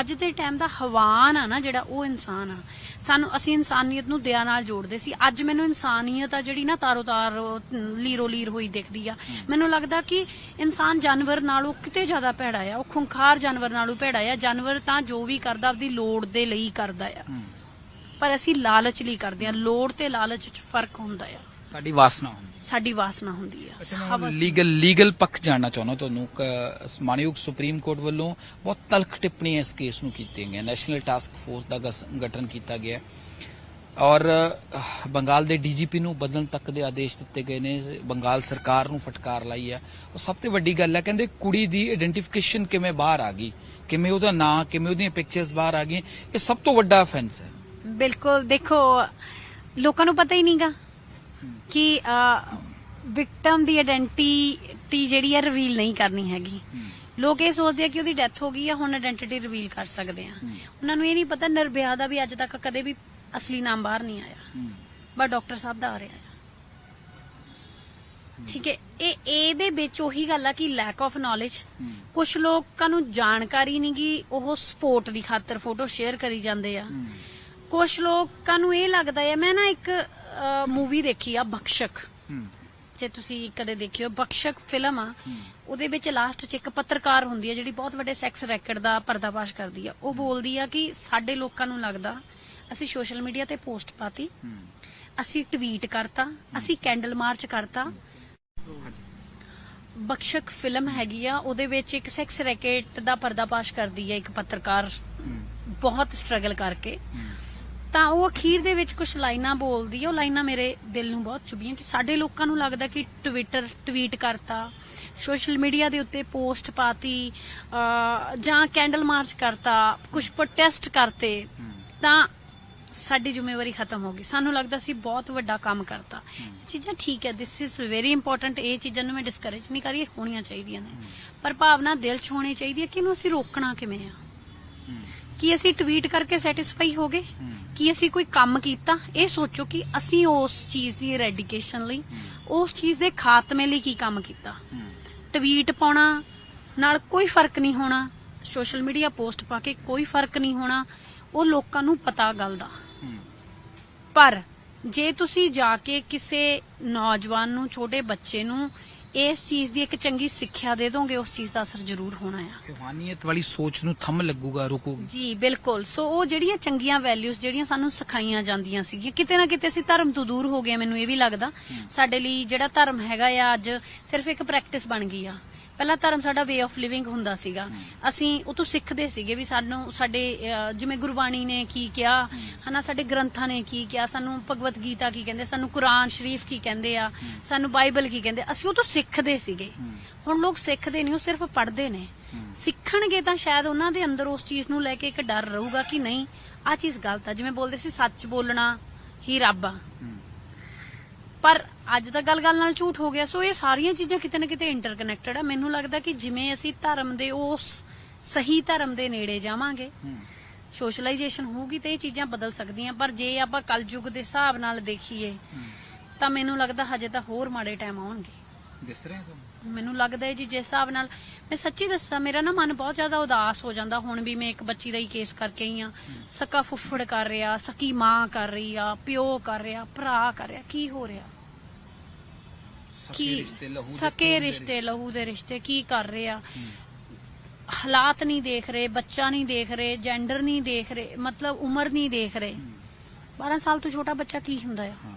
ਅੱਜ ਦੇ ਟਾਈਮ ਦਾ ਹਵਾਨ ਆ ਨਾ ਜਿਹੜਾ ਉਹ ਇਨਸਾਨ ਆ। ਸਾਨੂੰ ਅਸੀਂ ਇਨਸਾਨੀਅਤ ਨੂੰ ਦਇਆ ਨਾਲ ਜੋੜਦੇ ਸੀ। ਅੱਜ ਮੈਨੂੰ ਇਨਸਾਨੀਅਤ ਆ ਜਿਹੜੀ ਨਾ ਤਾਰੋ ਤਾਰ ਲੀਰੋ ਲੀਰ ਹੋਈ ਦਿਖਦੀ ਆ। ਮੈਨੂੰ ਲੱਗਦਾ ਕਿ ਇਨਸਾਨ ਜਾਨਵਰ ਨਾਲੋਂ ਕਿਤੇ ਜ਼ਿਆਦਾ ਭੈੜਾ ਆ। ਉਹ ਖੁੰਖਾਰ ਜਾਨਵਰ ਨਾਲੋਂ ਭੈੜਾ ਆ। ਜਾਨਵਰ ਤਾਂ ਜੋ ਵੀ ਕਰਦਾ ਆਪਦੀ ਲੋੜ ਦੇ ਲਈ ਕਰਦਾ ਆ। ਪਰ ਅਸੀਂ ਲਾਲਚ ਲਈ ਕਰਦੇ ਆ। ਲੋੜ ਤੇ ਲਾਲਚ 'ਚ ਫ਼ਰਕ ਹੁੰਦਾ ਆ। ਸਾਡੀ ਵਾਸਨਾ ਹੁੰਦੀ। ਸਾਡੀ ਵਾਸਨਾ ਹੁੰਦੀ ਆ। ਮੈਂ ਲੀਗਲ ਲੀਗਲ ਪੱਖ ਜਾਣਨਾ ਚਾਹੁੰਦਾ ਤੁਹਾਨੂੰ। ਕ- ਮਾਨਯੋਗ ਸੁਪਰੀਮ ਕੋਰਟ ਵੱਲੋਂ ਬਹੁਤ ਤਲਖ ਟਿੱਪਣੀਆਂ ਇਸ ਕੇਸ ਨੂੰ ਕੀਤੀਆਂ ਗਈਆਂ। ਨੈਸ਼ਨਲ ਟਾਸਕ ਫੋਰਸ ਦਾ ਗਸ- ਗਠਨ ਕੀਤਾ ਗਿਆ। ਹੈ। ਔਰ ਅਹ, ਬੰਗਾਲ ਦੇ ਡੀਜੀਪੀ ਨੂੰ ਬਦਲਣ ਤੱਕ ਦੇ ਆਦੇਸ਼ ਦਿੱਤੇ ਗਏ ਨੇ। ਬੰਗਾਲ ਸਰਕਾਰ ਨੂੰ ਫਟਕਾਰ ਲਾਈ ਹੈ ਉਹ ਸਭ ਤੋਂ ਵੱਡੀ ਗੱਲ ਹੈ ਕਹਿੰਦੇ ਕੁੜੀ ਦੀ ਆਇਡੈਂਟੀਫਿਕੇਸ਼ਨ ਕਿਵੇਂ ਬਾਹਰ ਆ ਗਈ? ਕਿਵੇਂ ਉਹਦਾ ਨਾਂ ਕਿਵੇਂ ਉਹਦੀਆਂ ਪਿਕਚਰਸ ਬਾਹਰ ਆ ਗਈਆਂ? ਇਹ ਸਭ ਤੋਂ ਵੱਡਾ ਅਫੈਂਸ ਹੈ। ਬਿਲਕੁਲ ਦੇਖੋ ਲੋਕਾਂ ਨੂੰ ਪਤਾ ਹੀ ਨਹੀਂਗਾ ਕਿ ਵਿਕਟਮ ਦੀ ਆਇਡੈਂਟੀਟੀ ਜਿਹੜੀ ਹੈ ਰਿਵੀਲ ਨਹੀਂ ਕਰਨੀ ਹੈਗੀ। ਲੋਕ ਇਹ ਸੋਚਦੇ ਆ ਕਿ ਉਹਦੀ ਡੈਥ ਹੋ ਗਈ ਆ ਹੁਣ ਆਇਡੈਂਟੀਟੀ ਰਿਵੀਲ ਕਰ ਸਕਦੇ ਆ। ਉਹਨਾਂ ਨੂੰ ਇਹ ਨਹੀਂ ਪਤਾ ਨਿਰਭਇਆ ਦਾ ਵੀ ਅੱਜ ਤੱਕ ਕਦੇ ਵੀ ਅਸਲੀ ਨਾਮ ਬਾਹਰ ਨਹੀਂ ਆਇਆ। ਬਸ ਡਾਕਟਰ ਸਾਹਿਬ ਦਾ ਆ ਰਿਹਾ ਠੀਕ ਹੈ ਇਹ ਇਹਦੇ ਵਿੱਚ ਉਹੀ ਗੱਲ ਆ ਕਿ ਲੈਕ ਆਫ ਨੌਲੇਜ ਕੁਝ ਲੋਕਾਂ ਨੂੰ ਜਾਣਕਾਰੀ ਨਹੀਂਗੀ ਉਹ ਸਪੋਰਟ ਦੀ ਖਾਤਰ ਫੋਟੋ ਸ਼ੇਅਰ ਕਰੀ ਜਾਂਦੇ ਆ। ਕੁਝ ਲੋਕਾਂ ਨੂੰ ਇਹ ਲੱਗਦਾ ਹੈ ਮੈਂ ਨਾ ਇੱਕ ਮੂਵੀ ਦੇਖੀ ਆ ਬਖਸ਼ਕ। ਜੇ ਤੁਸੀਂ ਕਦੇ ਦੇਖਿਓ ਬਖਸ਼ਕ ਫਿਲਮ ਆ। ਉਹਦੇ ਵਿੱਚ ਲਾਸਟ 'ਚ ਇੱਕ ਪੱਤਰਕਾਰ ਹੁੰਦੀ ਹੈ ਜਿਹੜੀ ਬਹੁਤ ਵੱਡੇ ਸੈਕਸ ਰੈਕਟ ਦਾ ਪਰਦਾਫਾਸ਼ ਕਰਦੀ ਆ। ਉਹ ਬੋਲਦੀ ਆ ਕਿ ਸਾਡੇ ਲੋਕਾਂ ਨੂੰ ਲੱਗਦਾ ਅਸੀਂ ਸੋਸ਼ਲ ਮੀਡੀਆ ਤੇ ਪੋਸਟ ਪਾਤੀ। ਅਸੀਂ ਟਵੀਟ ਕਰਤਾ ਅਸੀਂ ਕੈਂਡਲ ਮਾਰਚ ਕਰਤਾ। ਬਖਸ਼ਕ ਫਿਲਮ ਹੈਗੀ ਆ ਉਹਦੇ ਵਿੱਚ ਇੱਕ ਸੈਕਸ ਰੈਕੇਟ ਦਾ ਪਰਦਾਫਾਸ਼ ਕਰਦੀ ਹੈ ਇੱਕ ਪੱਤਰਕਾਰ। ਬਹੁਤ ਸਟਰਗਲ ਕਰਕੇ। ਤਾਂ ਉਹ ਅਖੀਰ ਦੇ ਵਿੱਚ ਕੁਝ ਲਾਈਨਾਂ ਬੋਲਦੀ ਹੈ ਉਹ ਲਾਈਨਾਂ ਮੇਰੇ ਦਿਲ ਨੂੰ ਬਹੁਤ ਚੁਭੀਆਂ ਕਿ ਸਾਡੇ ਲੋਕਾਂ ਨੂੰ ਲੱਗਦਾ ਕਿ ਟਵਿੱਟਰ ਟਵੀਟ ਕਰਤਾ ਸੋਸ਼ਲ ਮੀਡੀਆ ਦੇ ਉੱਤੇ ਪੋਸਟ ਪਾਤੀ ਅਹ, ਜਾਂ ਕੈਂਡਲ ਮਾਰਚ ਕਰਤਾ ਕੁਝ ਪ੍ਰੋਟੈਸਟ ਕਰਤੇ ਤਾਂ ਸਾਡੀ ਜ਼ਿੰਮੇਵਾਰੀ ਖਤਮ ਹੋ ਗਈ। ਸਾਨੂੰ ਲੱਗਦਾ ਸੀ ਬਹੁਤ ਵੱਡਾ ਕੰਮ ਕਰਤਾ। ਇਹ ਚੀਜ਼ਾਂ ਠੀਕ ਹੈ ਦਿਸ ਇਜ਼ ਵੈਰੀ ਇੰਪੋਰਟੈਂਟ ਇਹ ਚੀਜ਼ਾਂ ਨੂੰ ਮੈਂ ਡਿਸਕਰੇਜ ਨਹੀਂ ਕਰੀ ਰਹੀ ਹੋਣੀਆਂ ਚਾਹੀਦੀਆਂ ਨੇ। ਪਰ ਭਾਵਨਾ ਦਿਲ 'ਚ ਹੋਣੀ ਚਾਹੀਦੀ ਹੈ ਕਿ ਇਹਨੂੰ ਅਸੀਂ ਰੋਕਣਾ ਕਿਵੇਂ ਆ? ਕੀ ਅਸੀਂ ਟਵੀਟ ਕਰਕੇ ਸੈਟੀਸਫਾਈ ਹੋ ਗਏ? ਕੀ ਅਸੀਂ ਕੋਈ ਕੰਮ ਕੀਤਾ? ਇਹ ਸੋਚੋ ਕਿ ਅਸੀਂ ਉਸ ਚੀਜ਼ ਦੀ ਰੈਡੀਕੇਸ਼ਨ ਲਈ ਉਸ ਚੀਜ਼ ਦੇ ਖਾਤਮੇ ਲਈ ਕੀ ਕੰਮ ਕੀਤਾ? ਟਵੀਟ ਪਾਉਣਾ ਨਾਲ ਕੋਈ ਫ਼ਰਕ ਨਹੀਂ ਹੋਣਾ। ਸੋਸ਼ਲ ਮੀਡੀਆ ਪੋਸਟ ਪਾ ਕੇ ਕੋਈ ਫ਼ਰਕ ਨਹੀਂ ਹੋਣਾ। ਉਹ ਲੋਕਾਂ ਨੂੰ ਪਤਾ ਗੱਲ ਦਾ। ਪਰ ਜੇ ਤੁਸੀਂ ਜਾ ਕੇ ਕਿਸੇ ਨੌਜਵਾਨ ਨੂੰ ਛੋਟੇ ਬੱਚੇ ਨੂੰ ਇਸ ਚੀਜ਼ ਦੀ ਇੱਕ ਚੰਗੀ ਸਿੱਖਿਆ ਦੇ ਦੋਗੇ ਉਸ ਚੀਜ਼ ਦਾ ਅਸਰ ਜ਼ਰੂਰ ਹੋਣਾ ਆ। ਰੂਹਾਨੀਅਤ ਵਾਲੀ ਸੋਚ ਨੂੰ ਥੰਮ ਲੱਗੂਗਾ ਰੁਕੂਗੀ ਜੀ ਬਿਲਕੁਲ। ਸੋ ਉਹ ਜਿਹੜੀਆਂ ਚੰਗੀਆਂ ਵੈਲਿਊਜ਼ ਜਿਹੜੀਆਂ ਸਾਨੂੰ ਸਿਖਾਈਆਂ ਜਾਂਦੀਆਂ ਸੀਗੀਆਂ ਕਿਤੇ ਨਾ ਕਿਤੇ ਅਸੀਂ ਧਰਮ ਤੋਂ ਦੂਰ ਹੋ ਗਏ ਮੈਨੂੰ ਇਹ ਵੀ ਲੱਗਦਾ। ਸਾਡੇ ਲਈ ਜਿਹੜਾ ਧਰਮ ਹੈਗਾ ਆ ਅੱਜ ਸਿਰਫ ਇੱਕ ਪ੍ਰੈਕਟਿਸ ਬਣ ਗਈ ਆ। ਪਹਿਲਾਂ ਧਰਮ ਸਾਡਾ ਵੇ ਆਫ ਲਿਵਿੰਗ ਹੁੰਦਾ ਸੀਗਾ। ਅਸੀਂ ਉਹ ਤੋਂ ਸਿੱਖਦੇ ਸੀਗੇ ਵੀ ਸਾਨੂੰ ਸਾਡੇ ਜਿਵੇਂ ਗੁਰਬਾਣੀ ਨੇ ਕੀ ਕਿਹਾ, ਹਨਾ, ਸਾਡੇ ਗ੍ਰੰਥਾਂ ਨੇ ਕੀ ਕਿਹਾ, ਸਾਨੂੰ ਭਗਵਤ ਗੀਤਾ ਕੀ ਕਹਿੰਦੇ, ਸਾਨੂੰ ਕੁਰਾਨ ਸ਼ਰੀਫ ਕੀ ਕਹਿੰਦੇ ਆ, ਸਾਨੂੰ ਬਾਈਬਲ ਕੀ ਕਹਿੰਦੇ, ਅਸੀਂ ਉਹ ਤੋਂ ਸਿੱਖਦੇ ਸੀਗੇ। ਹੁਣ ਲੋਕ ਸਿੱਖਦੇ ਨਹੀਂ, ਉਹ ਸਿਰਫ ਪੜ੍ਹਦੇ ਨੇ। ਸਿੱਖਣਗੇ ਤਾਂ ਸ਼ਾਇਦ ਉਹਨਾਂ ਦੇ ਅੰਦਰ ਉਸ ਚੀਜ਼ ਨੂੰ ਲੈ ਕੇ ਇੱਕ ਡਰ ਰਹੂਗਾ ਕਿ ਨਹੀਂ ਆ ਚੀਜ਼ ਗਲਤ ਆ। ਜਿਵੇਂ ਬੋਲਦੇ ਸੀ, ਸੱਚ ਬੋਲਣਾ ਹੀ ਰੱਬ ਆ। ਪਰ ਅੱਜ ਤਾਂ ਗੱਲ ਗੱਲ ਨਾਲ ਝੂਠ ਹੋ ਗਿਆ। ਸੋ ਇਹ ਸਾਰੀਆਂ ਚੀਜ਼ਾਂ ਕਿਤੇ ਨਾ ਕਿਤੇ ਇੰਟਰਕਨੈਕਟਡ ਆ। ਮੈਨੂੰ ਲੱਗਦਾ ਕਿ ਜਿਵੇਂ ਅਸੀਂ ਧਰਮ ਦੇ ਉਸ ਸਹੀ ਧਰਮ ਦੇ ਨੇੜੇ ਜਾਵਾਂਗੇ ਸੋਸ਼ਲਾਈਜੇਸ਼ਨ ਹੋਊਗੀ ਤੇ ਇਹ ਚੀਜ਼ਾਂ ਬਦਲ ਸਕਦੀਆਂ। ਪਰ ਜੇ ਆਪਾਂ ਕਲਯੁਗ ਦੇ ਹਿਸਾਬ ਨਾਲ ਦੇਖੀਏ ਤਾਂ ਮੈਨੂੰ ਲੱਗਦਾ ਹਜੇ ਤਾਂ ਹੋਰ ਮਾੜੇ ਟਾਈਮ ਆਉਣਗੇ। ਦਿਸ ਰਿਹਾ ਤੁਹਾਨੂੰ? ਮੈਨੂੰ ਲੱਗਦਾ ਹੈ ਜੀ ਜਿਸ ਹਿਸਾਬ ਨਾਲ ਮੈਂ ਸੱਚੀ ਦੱਸਾਂ ਮੇਰਾ ਨਾ ਮਨ ਬਹੁਤ ਜ਼ਿਆਦਾ ਉਦਾਸ ਹੋ ਜਾਂਦਾ। ਹੁਣ ਵੀ ਮੈਂ ਇੱਕ ਬੱਚੀ ਦਾ ਹੀ ਕੇਸ ਕਰਕੇ ਆਈ ਆ ਸਕਾ ਫੁੱਫੜ ਕਰ ਰਿਹਾ ਸਕੀ ਮਾਂ ਕਰ ਰਹੀ ਆ ਪਿਓ ਕਰ ਰਿਹਾ ਭਰਾ ਕਰ ਰਿਹਾ ਕੀ ਹੋ ਰਿਹਾ? ਕੀ ਸਕੇ ਰਿਸ਼ਤੇ ਲਹੂ ਦੇ ਰਿਸ਼ਤੇ ਕੀ ਕਰ ਰਹੇ ਆ? ਹਾਲਾਤ ਨਹੀਂ ਦੇਖ ਰਹੇ ਬੱਚਾ ਨਹੀਂ ਦੇਖ ਰਹੇ ਜੈਂਡਰ ਨਹੀਂ ਦੇਖ ਰਹੇ ਮਤਲਬ ਉਮਰ ਨਹੀਂ ਦੇਖ ਰਹੇ। 12 ਸਾਲ ਤੋਂ ਛੋਟਾ ਬੱਚਾ ਕੀ ਹੁੰਦਾ ਆ? ਹਾਂ।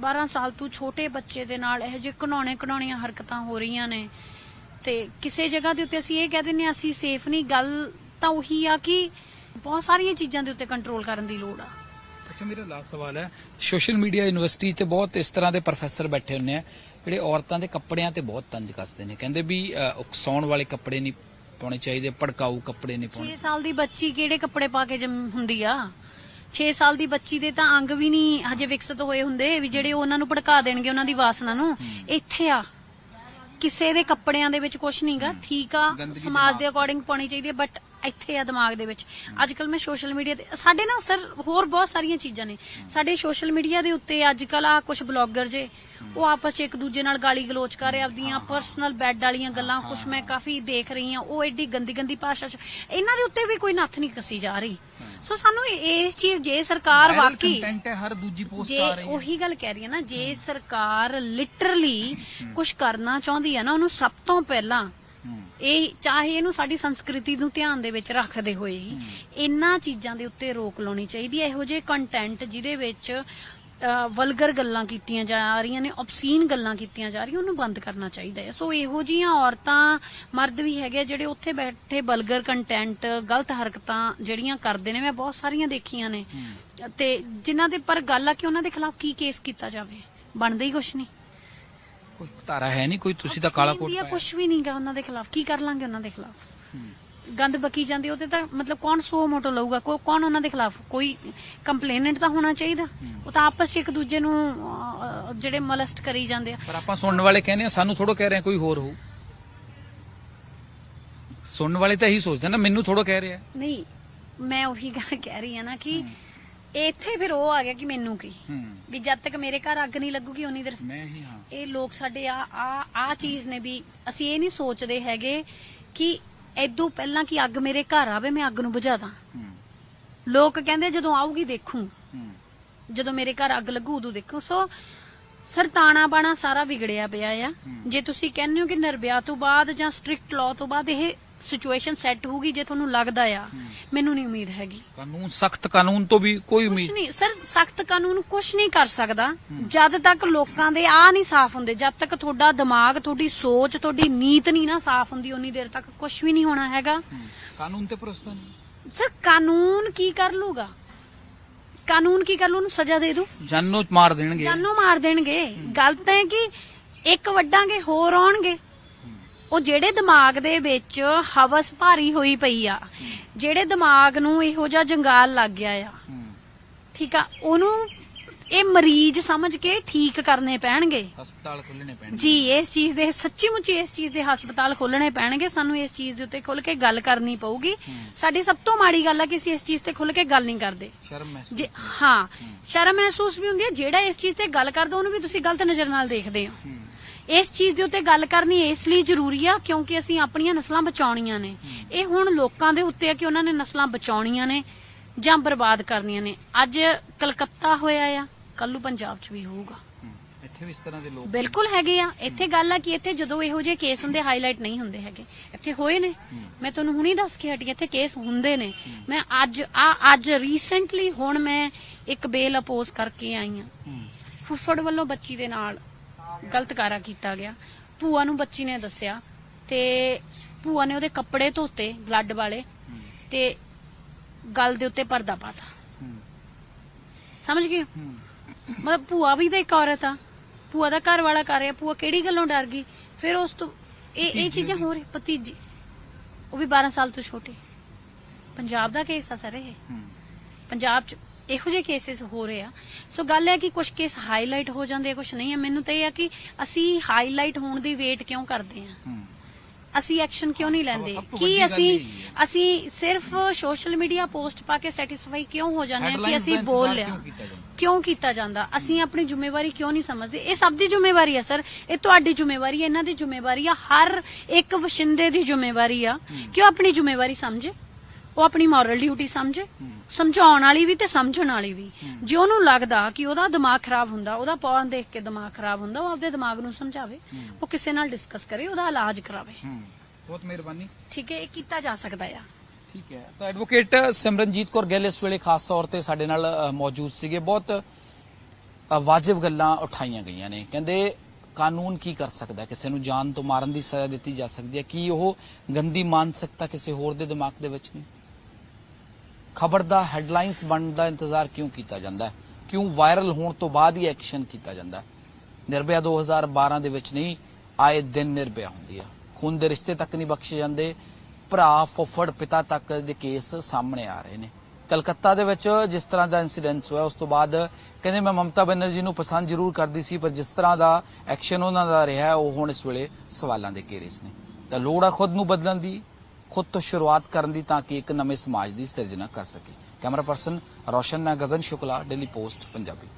12 ਸਾਲ ਤੋਂ ਛੋਟੇ ਬੱਚੇ ਦੇ ਨਾਲ ਇਹ ਜਿਹੇ ਘਣਾਉਣੇ ਘਣਾਉਣੀਆਂ ਹਰਕਤਾਂ ਹੋ ਰਹੀਆਂ ਨੇ। ਤੇ ਕਿਸੇ ਜਗ੍ਹਾ ਦੇ ਉੱਤੇ ਅਸੀਂ ਇਹ ਕਹਿ ਹਾਂ ਅਸੀਂ ਸੇਫ ਨਹੀਂ। ਗੱਲ ਤਾਂ ਉਹੀ ਆ ਕਿ ਬਹੁਤ ਸਾਰੀਆਂ ਚੀਜ਼ਾਂ ਦੇ ਉੱਤੇ ਕੰਟਰੋਲ ਕਰਨ ਦੀ ਲੋੜ ਆ। ਅੱਛਾ ਮੇਰਾ ਲਾਸਟ ਸਵਾਲ ਹੈ। ਸੋਸ਼ਲ ਮੀਡੀਆ ਯੂਨੀਵਰਸਿਟੀ ਤੇ ਬਹੁਤ ਇਸ ਤਰ੍ਹਾਂ ਦੇ ਪ੍ਰੋਫੈਸਰ ਬੈਠੇ ਹੁੰਦੇ ਆ। ਜਿਹੜੇ ਔਰਤਾਂ ਦੇ ਕੱਪੜਿਆਂ ਤੇ ਬਹੁਤ ਤੰਜ ਕੱਸਦੇ ਨੇ। ਕਹਿੰਦੇ ਵੀ ਉਕਸਾਉਣ ਵਾਲੇ ਕੱਪੜੇ ਨਹੀਂ ਪਾਉਣੇ ਚਾਹੀਦੇ ਭੜਕਾਊ ਕੱਪੜੇ ਨਹੀਂ 6 ਪਾਉਣੇ ਸਾਲ ਦੀ ਬੱਚੀ ਕਿਹੜੇ ਕੱਪੜੇ ਪਾ ਕੇ ਜੰਮ ਹੁੰਦੀ ਆ? 6 ਸਾਲ ਦੀ ਬੱਚੀ ਦੇ ਤਾਂ ਅੰਗ ਵੀ ਨਹੀਂ ਹਜੇ ਵਿਕਸਿਤ ਹੋਏ ਹੁੰਦੇ ਵੀ ਜਿਹੜੇ ਉਹਨਾਂ ਨੂੰ ਭੜਕਾ ਦੇਣਗੇ ਉਹਨਾਂ ਦੀ ਵਾਸਨਾ ਨੂੰ। ਇੱਥੇ ਆ। ਕਿਸੇ ਦੇ ਕੱਪੜਿਆਂ ਦੇ ਵਿੱਚ ਕੁਝ ਨਹੀਂਗਾ ਠੀਕ ਆ ਸਮਾਜ ਦੇ ਅਕੋਰਡਿੰਗ ਪਾਉਣੀ ਚਾਹੀਦੀ ਹੈ ਬਟ ਇੱਥੇ ਆ ਦਿਮਾਗ ਦੇ ਵਿੱਚ। ਅੱਜ ਕੱਲ ਮੈਂ ਸੋਸ਼ਲ ਮੀਡੀਆ ਤੇ ਸਾਡੇ ਨਾ ਸਰ ਹੋਰ ਬਹੁਤ ਸਾਰੀਆਂ ਚੀਜ਼ਾਂ ਨੇ। ਸਾਡੇ ਸੋਸ਼ਲ ਮੀਡੀਆ ਦੇ ਉੱਤੇ ਅੱਜ ਕੱਲ ਆ ਕੁਝ ਬਲੌਗਰ ਜੇ ਉਹ ਆਪਸ ਚ ਇੱਕ ਦੂਜੇ ਨਾਲ ਗਾਲੀ ਗਲੋਚ ਕਰ ਰਹੇ ਆਪਦੀਆਂ ਪਰਸਨਲ ਬੈਡ ਵਾਲੀਆਂ ਗੱਲਾਂ ਕੁਝ ਮੈਂ ਕਾਫੀ ਦੇਖ ਰਹੀ ਹਾਂ। ਉਹ ਐਡੀ ਗੰਦੀ ਗੰਦੀ ਭਾਸ਼ਾ ਚ ਇਹਨਾਂ ਦੇ ਉੱਤੇ ਵੀ ਕੋਈ ਨੱਥ ਨਹੀਂ ਕੱਸੀ ਜਾ ਰਹੀ। ਸੋ ਸਾਨੂੰ ਇਸ ਚੀਜ਼ ਜੇ ਸਰਕਾਰ ਵਾਕਈ content ਹੈ ਹਰ ਦੂਜੀ ਪੋਸਟ ਜੇ ਆ ਰਹੀ ਹੈ। ਉਹੀ ਗੱਲ ਕਹਿ ਰਹੀ ਹੈ ਨਾ ਜੇ ਸਰਕਾਰ ਲਿਟਰਲੀ ਕੁਝ ਕਰਨਾ ਚਾਹੁੰਦੀ ਹੈ ਨਾ ਉਹਨੂੰ ਸਭ ਤੋਂ ਪਹਿਲਾਂ। ਇਹ ਚਾਹੇ ਇਹਨੂੰ ਸਾਡੀ ਸੰਸਕ੍ਰਿਤੀ ਨੂੰ ਧਿਆਨ ਦੇ ਵਿੱਚ ਰੱਖਦੇ ਹੋਏ ਹੀ ਇਹਨਾਂ ਚੀਜ਼ਾਂ ਦੇ ਉੱਤੇ ਰੋਕ ਲਾਉਣੀ ਚਾਹੀਦੀ ਹੈ। ਇਹੋ ਜਿਹੇ ਕੰਟੈਂਟ ਜਿਹਦੇ ਵਿੱਚ ਵਲਗਰ ਗੱਲਾਂ ਕੀਤੀਆਂ ਜਾ ਰਹੀਆਂ ਨੇ ਆਬਸੀਨ ਗੱਲਾਂ ਕੀਤੀਆਂ ਜਾ ਰਹੀਆਂ ਉਹਨੂੰ ਬੰਦ ਕਰਨਾ ਚਾਹੀਦਾ ਹੈ। ਸੋ ਇਹੋ ਜੀਆਂ ਔਰਤਾਂ ਮਰਦ ਵੀ ਹੈਗੇ ਜਿਹੜੇ ਉੱਥੇ ਬੈਠੇ ਵਲਗਰ ਕੰਟੈਂਟ ਗਲਤ ਹਰਕਤਾਂ ਜਿਹੜੀਆਂ ਕਰਦੇ ਨੇ ਮੈਂ ਬਹੁਤ ਸਾਰੀਆਂ ਦੇਖੀਆਂ ਨੇ। ਤੇ ਜਿਨ੍ਹਾਂ ਦੇ ਪਰ ਗੱਲ ਆ ਕਿ ਉਹਨਾਂ ਦੇ ਖਿਲਾਫ ਕੀ ਕੇਸ ਕੀਤਾ ਜਾਵੇ? ਬਣਦਾ ਹੀ ਕੁਛ ਨਹੀਂ। ਕੋਈ ਧਾਰਾ ਹੈ ਨਹੀਂ ਕੋਈ ਤੁਸੀਂ ਤਾਂ ਕਾਲਾ ਕੋਟ ਪਾਇਆ। ਕੁਝ ਵੀ ਨਹੀਂਗਾ ਉਹਨਾਂ ਦੇ ਖਿਲਾਫ। ਕੀ ਕਰ ਲਾਂਗੇ ਉਹਨਾਂ ਦੇ ਖਿਲਾਫ। ਗੰਦ ਬਕੀ ਜਾਂਦੀ ਉਹਦੇ ਤਾਂ ਮਤਲਬ ਕੌਣ ਸੋ ਮੋਟੋ ਲਊਗਾ? ਕੋ ਕੌਣ ਉਹਨਾਂ ਦੇ ਖਿਲਾਫ? ਕੋਈ ਕੰਪਲੇਨੈਂਟ ਤਾਂ ਹੋਣਾ ਚਾਹੀਦਾ। ਉਹ ਤਾਂ ਆਪਸ 'ਚ ਇੱਕ ਦੂਜੇ ਨੂੰ ਜਿਹੜੇ ਮਲਸਟ ਕਰੀ ਜਾਂਦੇ ਆ। ਪਰ ਆਪਾਂ ਸੁਣਨ ਵਾਲੇ ਕਹਿੰਦੇ ਆ ਸਾਨੂੰ ਥੋੜੋ ਕਹਿ ਰਹੇ ਕੋਈ ਹੋਰ ਹੋ ਸੁਣਨ ਵਾਲੇ ਤਾਂ ਇਹੀ ਸੋਚਦੇ ਨਾ ਮੈਨੂੰ ਥੋੜੋ ਕਹਿ ਰਿਹਾ। ਨਹੀਂ ਮੈਂ ਉਹੀ ਗੱਲ ਕਹਿ ਰਹੀ ਆ ਨਾ ਕਿ ਇੱਥੇ ਫਿਰ ਉਹ ਆ ਗਿਆ ਕਿ ਮੈਨੂੰ ਕੀ? ਵੀ ਜਦ ਤੱਕ ਮੇਰੇ ਘਰ ਅੱਗ ਨਹੀਂ ਲੱਗੂਗੀ ਉਨੀ ਦੇਰ ਮੈਂ ਹੀ ਹਾਂ। ਇਹ ਲੋਕ ਸਾਡੇ ਆ ਆ ਆ ਚੀਜ਼ ਨੇ ਵੀ ਅਸੀਂ ਇਹ ਨਹੀਂ ਸੋਚਦੇ ਹੈਗੇ ਕਿ ਐਦੋਂ ਪਹਿਲਾਂ ਕਿ ਅੱਗ ਮੇਰੇ ਘਰ ਆਵੇ ਮੈਂ ਅੱਗ ਨੂੰ ਬੁਝਾ ਦਾਂ। ਲੋਕ ਕਹਿੰਦੇ ਜਦੋਂ ਆਊਗੀ ਦੇਖੂ। ਜਦੋਂ ਮੇਰੇ ਘਰ ਅੱਗ ਲੱਗੂ ਉਦੋਂ ਦੇਖੋ। ਸੋ ਸਰਤਾਣਾ ਬਾਣਾ ਸਾਰਾ ਵਿਗੜਿਆ ਪਿਆ ਆ। ਜੇ ਤੁਸੀਂ ਕਹਿੰਦੇ ਹੋ ਕਿ ਨਿਰਭਿਆ ਤੋਂ ਬਾਅਦ ਜਾਂ ਸਟ੍ਰਿਕਟ ਲਾਅ ਤੋਂ ਬਾਅਦ ਇਹ ਸਿਚੁਏਸ਼ਨ ਸੈੱਟ ਹੋਊਗੀ ਜੇ ਤੁਹਾਨੂੰ ਲੱਗਦਾ ਆ ਮੈਨੂੰ ਨਹੀਂ ਉਮੀਦ ਹੈਗੀ। ਕਾਨੂੰਨ ਸਖਤ ਕਾਨੂੰਨ ਤੋਂ ਵੀ ਕੋਈ ਉਮੀਦ ਨਹੀਂ ਸਰ ਸਖਤ ਕਾਨੂੰਨ ਕੁਝ ਨਹੀਂ ਕਰ ਸਕਦਾ। ਜਦ ਤੱਕ ਲੋਕਾਂ ਦੇ ਆ ਨਹੀਂ ਸਾਫ਼ ਹੁੰਦੇ ਜਦ ਤੱਕ ਤੁਹਾਡਾ ਦਿਮਾਗ ਤੁਹਾਡੀ ਸੋਚ ਤੁਹਾਡੀ ਨੀਤ ਨਹੀਂ ਨਾ ਸਾਫ਼ ਹੁੰਦੀ ਉਨੀ ਦੇਰ ਤੱਕ ਕੁਝ ਵੀ ਨਹੀਂ ਹੋਣਾ ਹੈਗਾ। ਕਾਨੂੰਨ ਤੇ ਭਰੋਸਾ ਨਹੀਂ। ਸਰ ਕਾਨੂੰਨ ਕੀ ਕਰ ਲੂਗਾ ਕਾਨੂੰਨ ਕੀ ਕਰ ਲੂ ਉਹਨੂੰ ਸਜ਼ਾ ਦੇ ਦੂ ਜਾਨੋਂ ਮਾਰ ਦੇਣਗੇ। ਜਾਨੋਂ ਮਾਰ ਦੇਣਗੇ। ਗੱਲ ਤਾਂ ਹੈ ਕਿ ਇੱਕ ਵੱਡਾਂਗੇ ਹੋਰ ਆਉਣਗੇ? ਉਹ ਜਿਹੜੇ ਦਿਮਾਗ ਦੇ ਵਿੱਚ ਹਵਸ ਭਾਰੀ ਹੋਈ ਪਈ ਆ ਜਿਹੜੇ ਦਿਮਾਗ ਨੂੰ ਇਹੋ ਜਿਹਾ ਜੰਗਾਲ ਲੱਗ ਗਿਆ ਆ। ਠੀਕ ਆ ਉਹਨੂੰ ਇਹ ਮਰੀਜ਼ ਸਮਝ ਕੇ ਠੀਕ ਕਰਨੇ ਪੈਣਗੇ। ਹਸਪਤਾਲ ਖੁੱਲਣੇ ਪੈਣਗੇ। ਜੀ ਇਸ ਚੀਜ਼ ਦੇ ਸੱਚੀ ਮੁੱਚੀ ਇਸ ਚੀਜ਼ ਦੇ ਹਸਪਤਾਲ ਖੋਲਣੇ ਪੈਣਗੇ ਸਾਨੂੰ ਇਸ ਚੀਜ਼ ਦੇ ਉੱਤੇ ਖੁੱਲ ਕੇ ਗੱਲ ਕਰਨੀ ਪਊਗੀ। ਸਾਡੀ ਸਭ ਤੋਂ ਮਾੜੀ ਗੱਲ ਆ ਕਿ ਅਸੀਂ ਇਸ ਚੀਜ਼ ਤੇ ਖੁੱਲ ਕੇ ਗੱਲ ਨਹੀਂ ਕਰਦੇ। ਸ਼ਰਮ ਮਹਿਸੂਸ ਜੇ ਹਾਂ। ਸ਼ਰਮ ਮਹਿਸੂਸ ਵੀ ਹੁੰਦੀ ਹੈ ਜਿਹੜਾ ਇਸ ਚੀਜ਼ ਤੇ ਗੱਲ ਕਰਦਾ ਉਹਨੂੰ ਵੀ ਤੁਸੀਂ ਗਲਤ ਨਜ਼ਰ ਨਾਲ ਦੇਖਦੇ ਹੂੰ। ਇਸ ਚੀਜ਼ ਦੇ ਉੱਤੇ ਗੱਲ ਕਰਨੀ ਇਸ ਲਈ ਜ਼ਰੂਰੀ ਆ ਕਿਉਂਕਿ ਅਸੀਂ ਆਪਣੀਆਂ ਨਸਲਾਂ ਬਚਾਉਣੀਆਂ ਨੇ। ਇਹ ਹੁਣ ਲੋਕਾਂ ਦੇ ਉੱਤੇ ਆ ਕਿ ਉਹਨਾਂ ਨੇ ਨਸਲਾਂ ਬਚਾਉਣੀਆਂ ਨੇ ਜਾਂ ਬਰਬਾਦ ਕਰਨੀਆਂ ਨੇ। ਅੱਜ ਕਲਕੱਤਾ ਹੋਇਆ ਆ ਕੱਲ ਨੂੰ ਪੰਜਾਬ 'ਚ ਵੀ ਹੋਊਗਾ। ਇੱਥੇ ਵੀ ਇਸ ਤਰ੍ਹਾਂ ਦੇ ਲੋਕ ਬਿਲਕੁਲ ਹੈਗੇ ਆ। ਇੱਥੇ ਗੱਲ ਆ ਕਿ ਇੱਥੇ ਜਦੋਂ ਇਹੋ ਜਿਹੇ ਕੇਸ ਹੁੰਦੇ ਹਾਈਲਾਈਟ ਨਹੀਂ ਹੁੰਦੇ ਹੈਗੇ। ਇੱਥੇ ਹੋਏ ਨੇ। ਮੈਂ ਤੁਹਾਨੂੰ ਹੁਣੀ ਦੱਸ ਕੇ ਹਟੀ ਇੱਥੇ ਕੇਸ ਹੁੰਦੇ ਨੇ। ਮੈਂ ਅੱਜ ਆ ਅੱਜ ਰੀਸੈਂਟਲੀ ਹੁਣ ਮੈਂ ਇੱਕ ਬੇਲ ਅਪੋਜ਼ ਕਰਕੇ ਆਈ ਆ। ਫੁੱਫੜ ਵੱਲੋਂ ਬੱਚੀ ਦੇ ਨਾਲ। ਗਲਤ ਕਾਰਾ ਕੀਤਾ ਗਿਆ। ਭੂਆ ਨੂੰ ਬੱਚੀ ਨੇ ਦੱਸਿਆ ਤੇ ਭੂਆ ਨੇ ਉਹਦੇ ਕੱਪੜੇ ਧੋਤੇ ਬਲੱਡ ਵਾਲੇ ਤੇ ਗਲ ਦੇ ਉੱਤੇ ਪਰਦਾ ਪਾਤਾ। ਸਮਝ ਗਏ ਮਤਲਬ ਭੂਆ ਵੀ ਤਾਂ ਇੱਕ ਔਰਤ ਆ। ਭੂਆ ਦਾ ਘਰ ਵਾਲਾ ਕਰ ਰਿਹਾ। ਭੂਆ ਕਿਹੜੀ ਗੱਲੋਂ ਡਰ ਗਈ? ਫਿਰ ਉਸ ਤੋਂ ਇਹ ਇਹ ਚੀਜ਼ਾਂ? ਹੋ। ਰਹੀ ਭਤੀਜੀ ਉਹ ਵੀ 12 ਸਾਲ ਤੋਂ ਛੋਟੀ। ਪੰਜਾਬ ਦਾ ਕੇਸ ਆ ਸਰ ਇਹ। ਪੰਜਾਬ ਚ ਇਹੋ ਜਿਹੇ ਕੇਸਿਸ ਹੋ ਰਹੇ ਆ। ਸੋ ਗੱਲ ਹੈ ਕਿ ਕੁਝ ਕੇਸ ਹਾਈਲਾਈਟ ਹੋ ਜਾਂਦੇ ਆ ਕੁਝ ਨਹੀਂ ਆ। ਮੈਨੂੰ ਤਾਂ ਇਹ ਆ ਕਿ ਅਸੀਂ ਹਾਈਲਾਈਟ ਹੋਣ ਦੀ ਵੇਟ ਕਿਉਂ ਕਰਦੇ ਆ। ਅਸੀਂ ਐਕਸ਼ਨ ਕਿਉਂ ਨਹੀਂ ਲੈਂਦੇ? ਕੀ ਅਸੀਂ। ਅਸੀਂ ਸਿਰਫ ਸੋਸ਼ਲ ਮੀਡੀਆ ਪੋਸਟ ਪਾ ਕੇ ਸੈਟੀਸਫਾਈ ਕਿਉਂ ਹੋ ਜਾਂਦੇ ਆ ਕਿ ਅਸੀਂ ਬੋਲ ਲਿਆ? ਕਿਉਂ ਕੀਤਾ ਜਾਂਦਾ? ਕਿਉਂ ਕੀਤਾ ਜਾਂਦਾ? ਅਸੀਂ ਆਪਣੀ ਜ਼ਿੰਮੇਵਾਰੀ ਕਿਉਂ ਨਹੀਂ ਸਮਝਦੇ? ਇਹ ਸਭ ਦੀ ਜ਼ਿੰਮੇਵਾਰੀ ਹੈ ਸਰ। ਇਹ ਤੁਹਾਡੀ ਜ਼ਿੰਮੇਵਾਰੀ ਹੈ ਇਹਨਾਂ ਦੀ ਜ਼ਿੰਮੇਵਾਰੀ ਆ। ਹਰ ਇੱਕ ਵਸ਼ਿੰਦੇ ਦੀ ਜ਼ਿੰਮੇਵਾਰੀ ਆ ਕਿ ਉਹ ਆਪਣੀ ਜ਼ਿੰਮੇਵਾਰੀ ਸਮਝੇ। ਉਹ ਆਪਣੀ ਮੋਰਲ ਡਿਊਟੀ ਸਮਝੇ। ਸਮਝਾਉਣ ਵਾਲੀ ਵੀ ਤੇ ਸਮਝਣ ਵਾਲੀ ਵੀ। ਜੇ ਉਹਨੂੰ ਲੱਗਦਾ ਕਿ ਉਹਦਾ ਦਿਮਾਗ ਖਰਾਬ ਹੁੰਦਾ ਉਹਦਾ ਪੌਣ ਦੇਖ ਕੇ ਦਿਮਾਗ ਖਰਾਬ ਹੁੰਦਾ ਉਹ ਆਪਦੇ ਦਿਮਾਗ ਨੂੰ ਸਮਝਾਵੇ। ਉਹ ਕਿਸੇ ਨਾਲ ਡਿਸਕਸ ਕਰੇ ਉਹਦਾ ਇਲਾਜ ਕਰਾਵੇ। ਬਹੁਤ ਮਿਹਰਬਾਨੀ। ਠੀਕ ਹੈ ਇਹ ਕੀਤਾ ਜਾ ਸਕਦਾ ਆ। ਠੀਕ ਹੈ। ਤਾਂ ਐਡਵੋਕੇਟ ਸਿਮਰਨਜੀਤ ਕੌਰ ਗਿੱਲ ਇਸ ਵੇਲੇ ਖਾਸ ਤੌਰ ਤੇ ਸਾਡੇ ਨਾਲ ਮੌਜੂਦ ਸੀਗੇ। ਬਹੁਤ ਵਾਜਿਬ ਗੱਲਾਂ ਉਠਾਈਆਂ ਗਈਆਂ ਨੇ। ਕਹਿੰਦੇ ਕਾਨੂੰਨ ਕੀ ਕਰ ਸਕਦਾ? ਕਿਸੇ ਨੂੰ ਜਾਨ ਤੋਂ ਮਾਰਨ ਦੀ ਸਜ਼ਾ ਦਿੱਤੀ ਜਾ ਸਕਦੀ ਹੈ। ਕੀ ਉਹ ਗੰਦੀ ਮਾਨਸਿਕਤਾ ਕਿਸੇ ਹੋਰ ਦੇ ਦਿਮਾਗ ਦੇ ਵਿੱਚ ਨਹੀਂ ਖਬਰ ਦਾ ਹੈਡਲਾਈਨਸ ਬਣਨ ਦਾ ਇੰਤਜ਼ਾਰ ਕਿਉਂ ਕੀਤਾ ਜਾਂਦਾ ਹੈ? ਕਿਉਂ ਵਾਇਰਲ ਹੋਣ ਤੋਂ ਬਾਅਦ ਹੀ ਐਕਸ਼ਨ ਕੀਤਾ ਜਾਂਦਾ ਹੈ? ਨਿਰਭਇਆ 2012 ਦੇ ਵਿੱਚ ਨਹੀਂ, ਆਏ ਦਿਨ ਨਿਰਭਇਆ ਹੁੰਦੀ ਆ ਖੂਨ ਦੇ ਰਿਸ਼ਤੇ ਤੱਕ ਨਹੀਂ ਬਖਸ਼ੇ ਜਾਂਦੇ। ਭਰਾ, ਫੁੱਫੜ, ਪਿਤਾ ਤੱਕ ਦੇ ਕੇਸ ਸਾਹਮਣੇ ਆ ਰਹੇ ਨੇ। ਕਲਕੱਤਾ ਦੇ ਵਿੱਚ ਜਿਸ ਤਰ੍ਹਾਂ ਦਾ ਇਨਸੀਡੈਂਸ ਹੋਇਆ, ਉਸ ਤੋਂ ਬਾਅਦ ਕਹਿੰਦੇ ਮੈਂ ਮਮਤਾ ਬੈਨਰਜੀ ਨੂੰ ਪਸੰਦ ਜ਼ਰੂਰ ਕਰਦੀ ਸੀ, ਪਰ ਜਿਸ ਤਰ੍ਹਾਂ ਦਾ ਐਕਸ਼ਨ ਉਹਨਾਂ ਦਾ ਰਿਹਾ, ਉਹ ਹੁਣ ਇਸ ਵੇਲੇ ਸਵਾਲਾਂ ਦੇ ਘੇਰੇ 'ਚ ਨੇ। ਤਾਂ ਲੋੜ ਆ ਖੁਦ ਨੂੰ ਬਦਲਣ ਦੀ? ਖੁਦ ਤੋਂ ਸ਼ੁਰੂਆਤ ਕਰਨ ਦੀ ਤਾਂ ਕਿ ਇੱਕ ਨਵੇਂ ਸਮਾਜ ਦੀ ਸਿਰਜਣਾ ਕਰ ਸਕੇ। ਕੈਮਰਾ ਪਰਸਨ ਰੋਸ਼ਨ ਨਾਲ ਗਗਨ ਸ਼ੁਕਲਾ, ਡੇਲੀ ਪੋਸਟ, ਪੰਜਾਬੀ।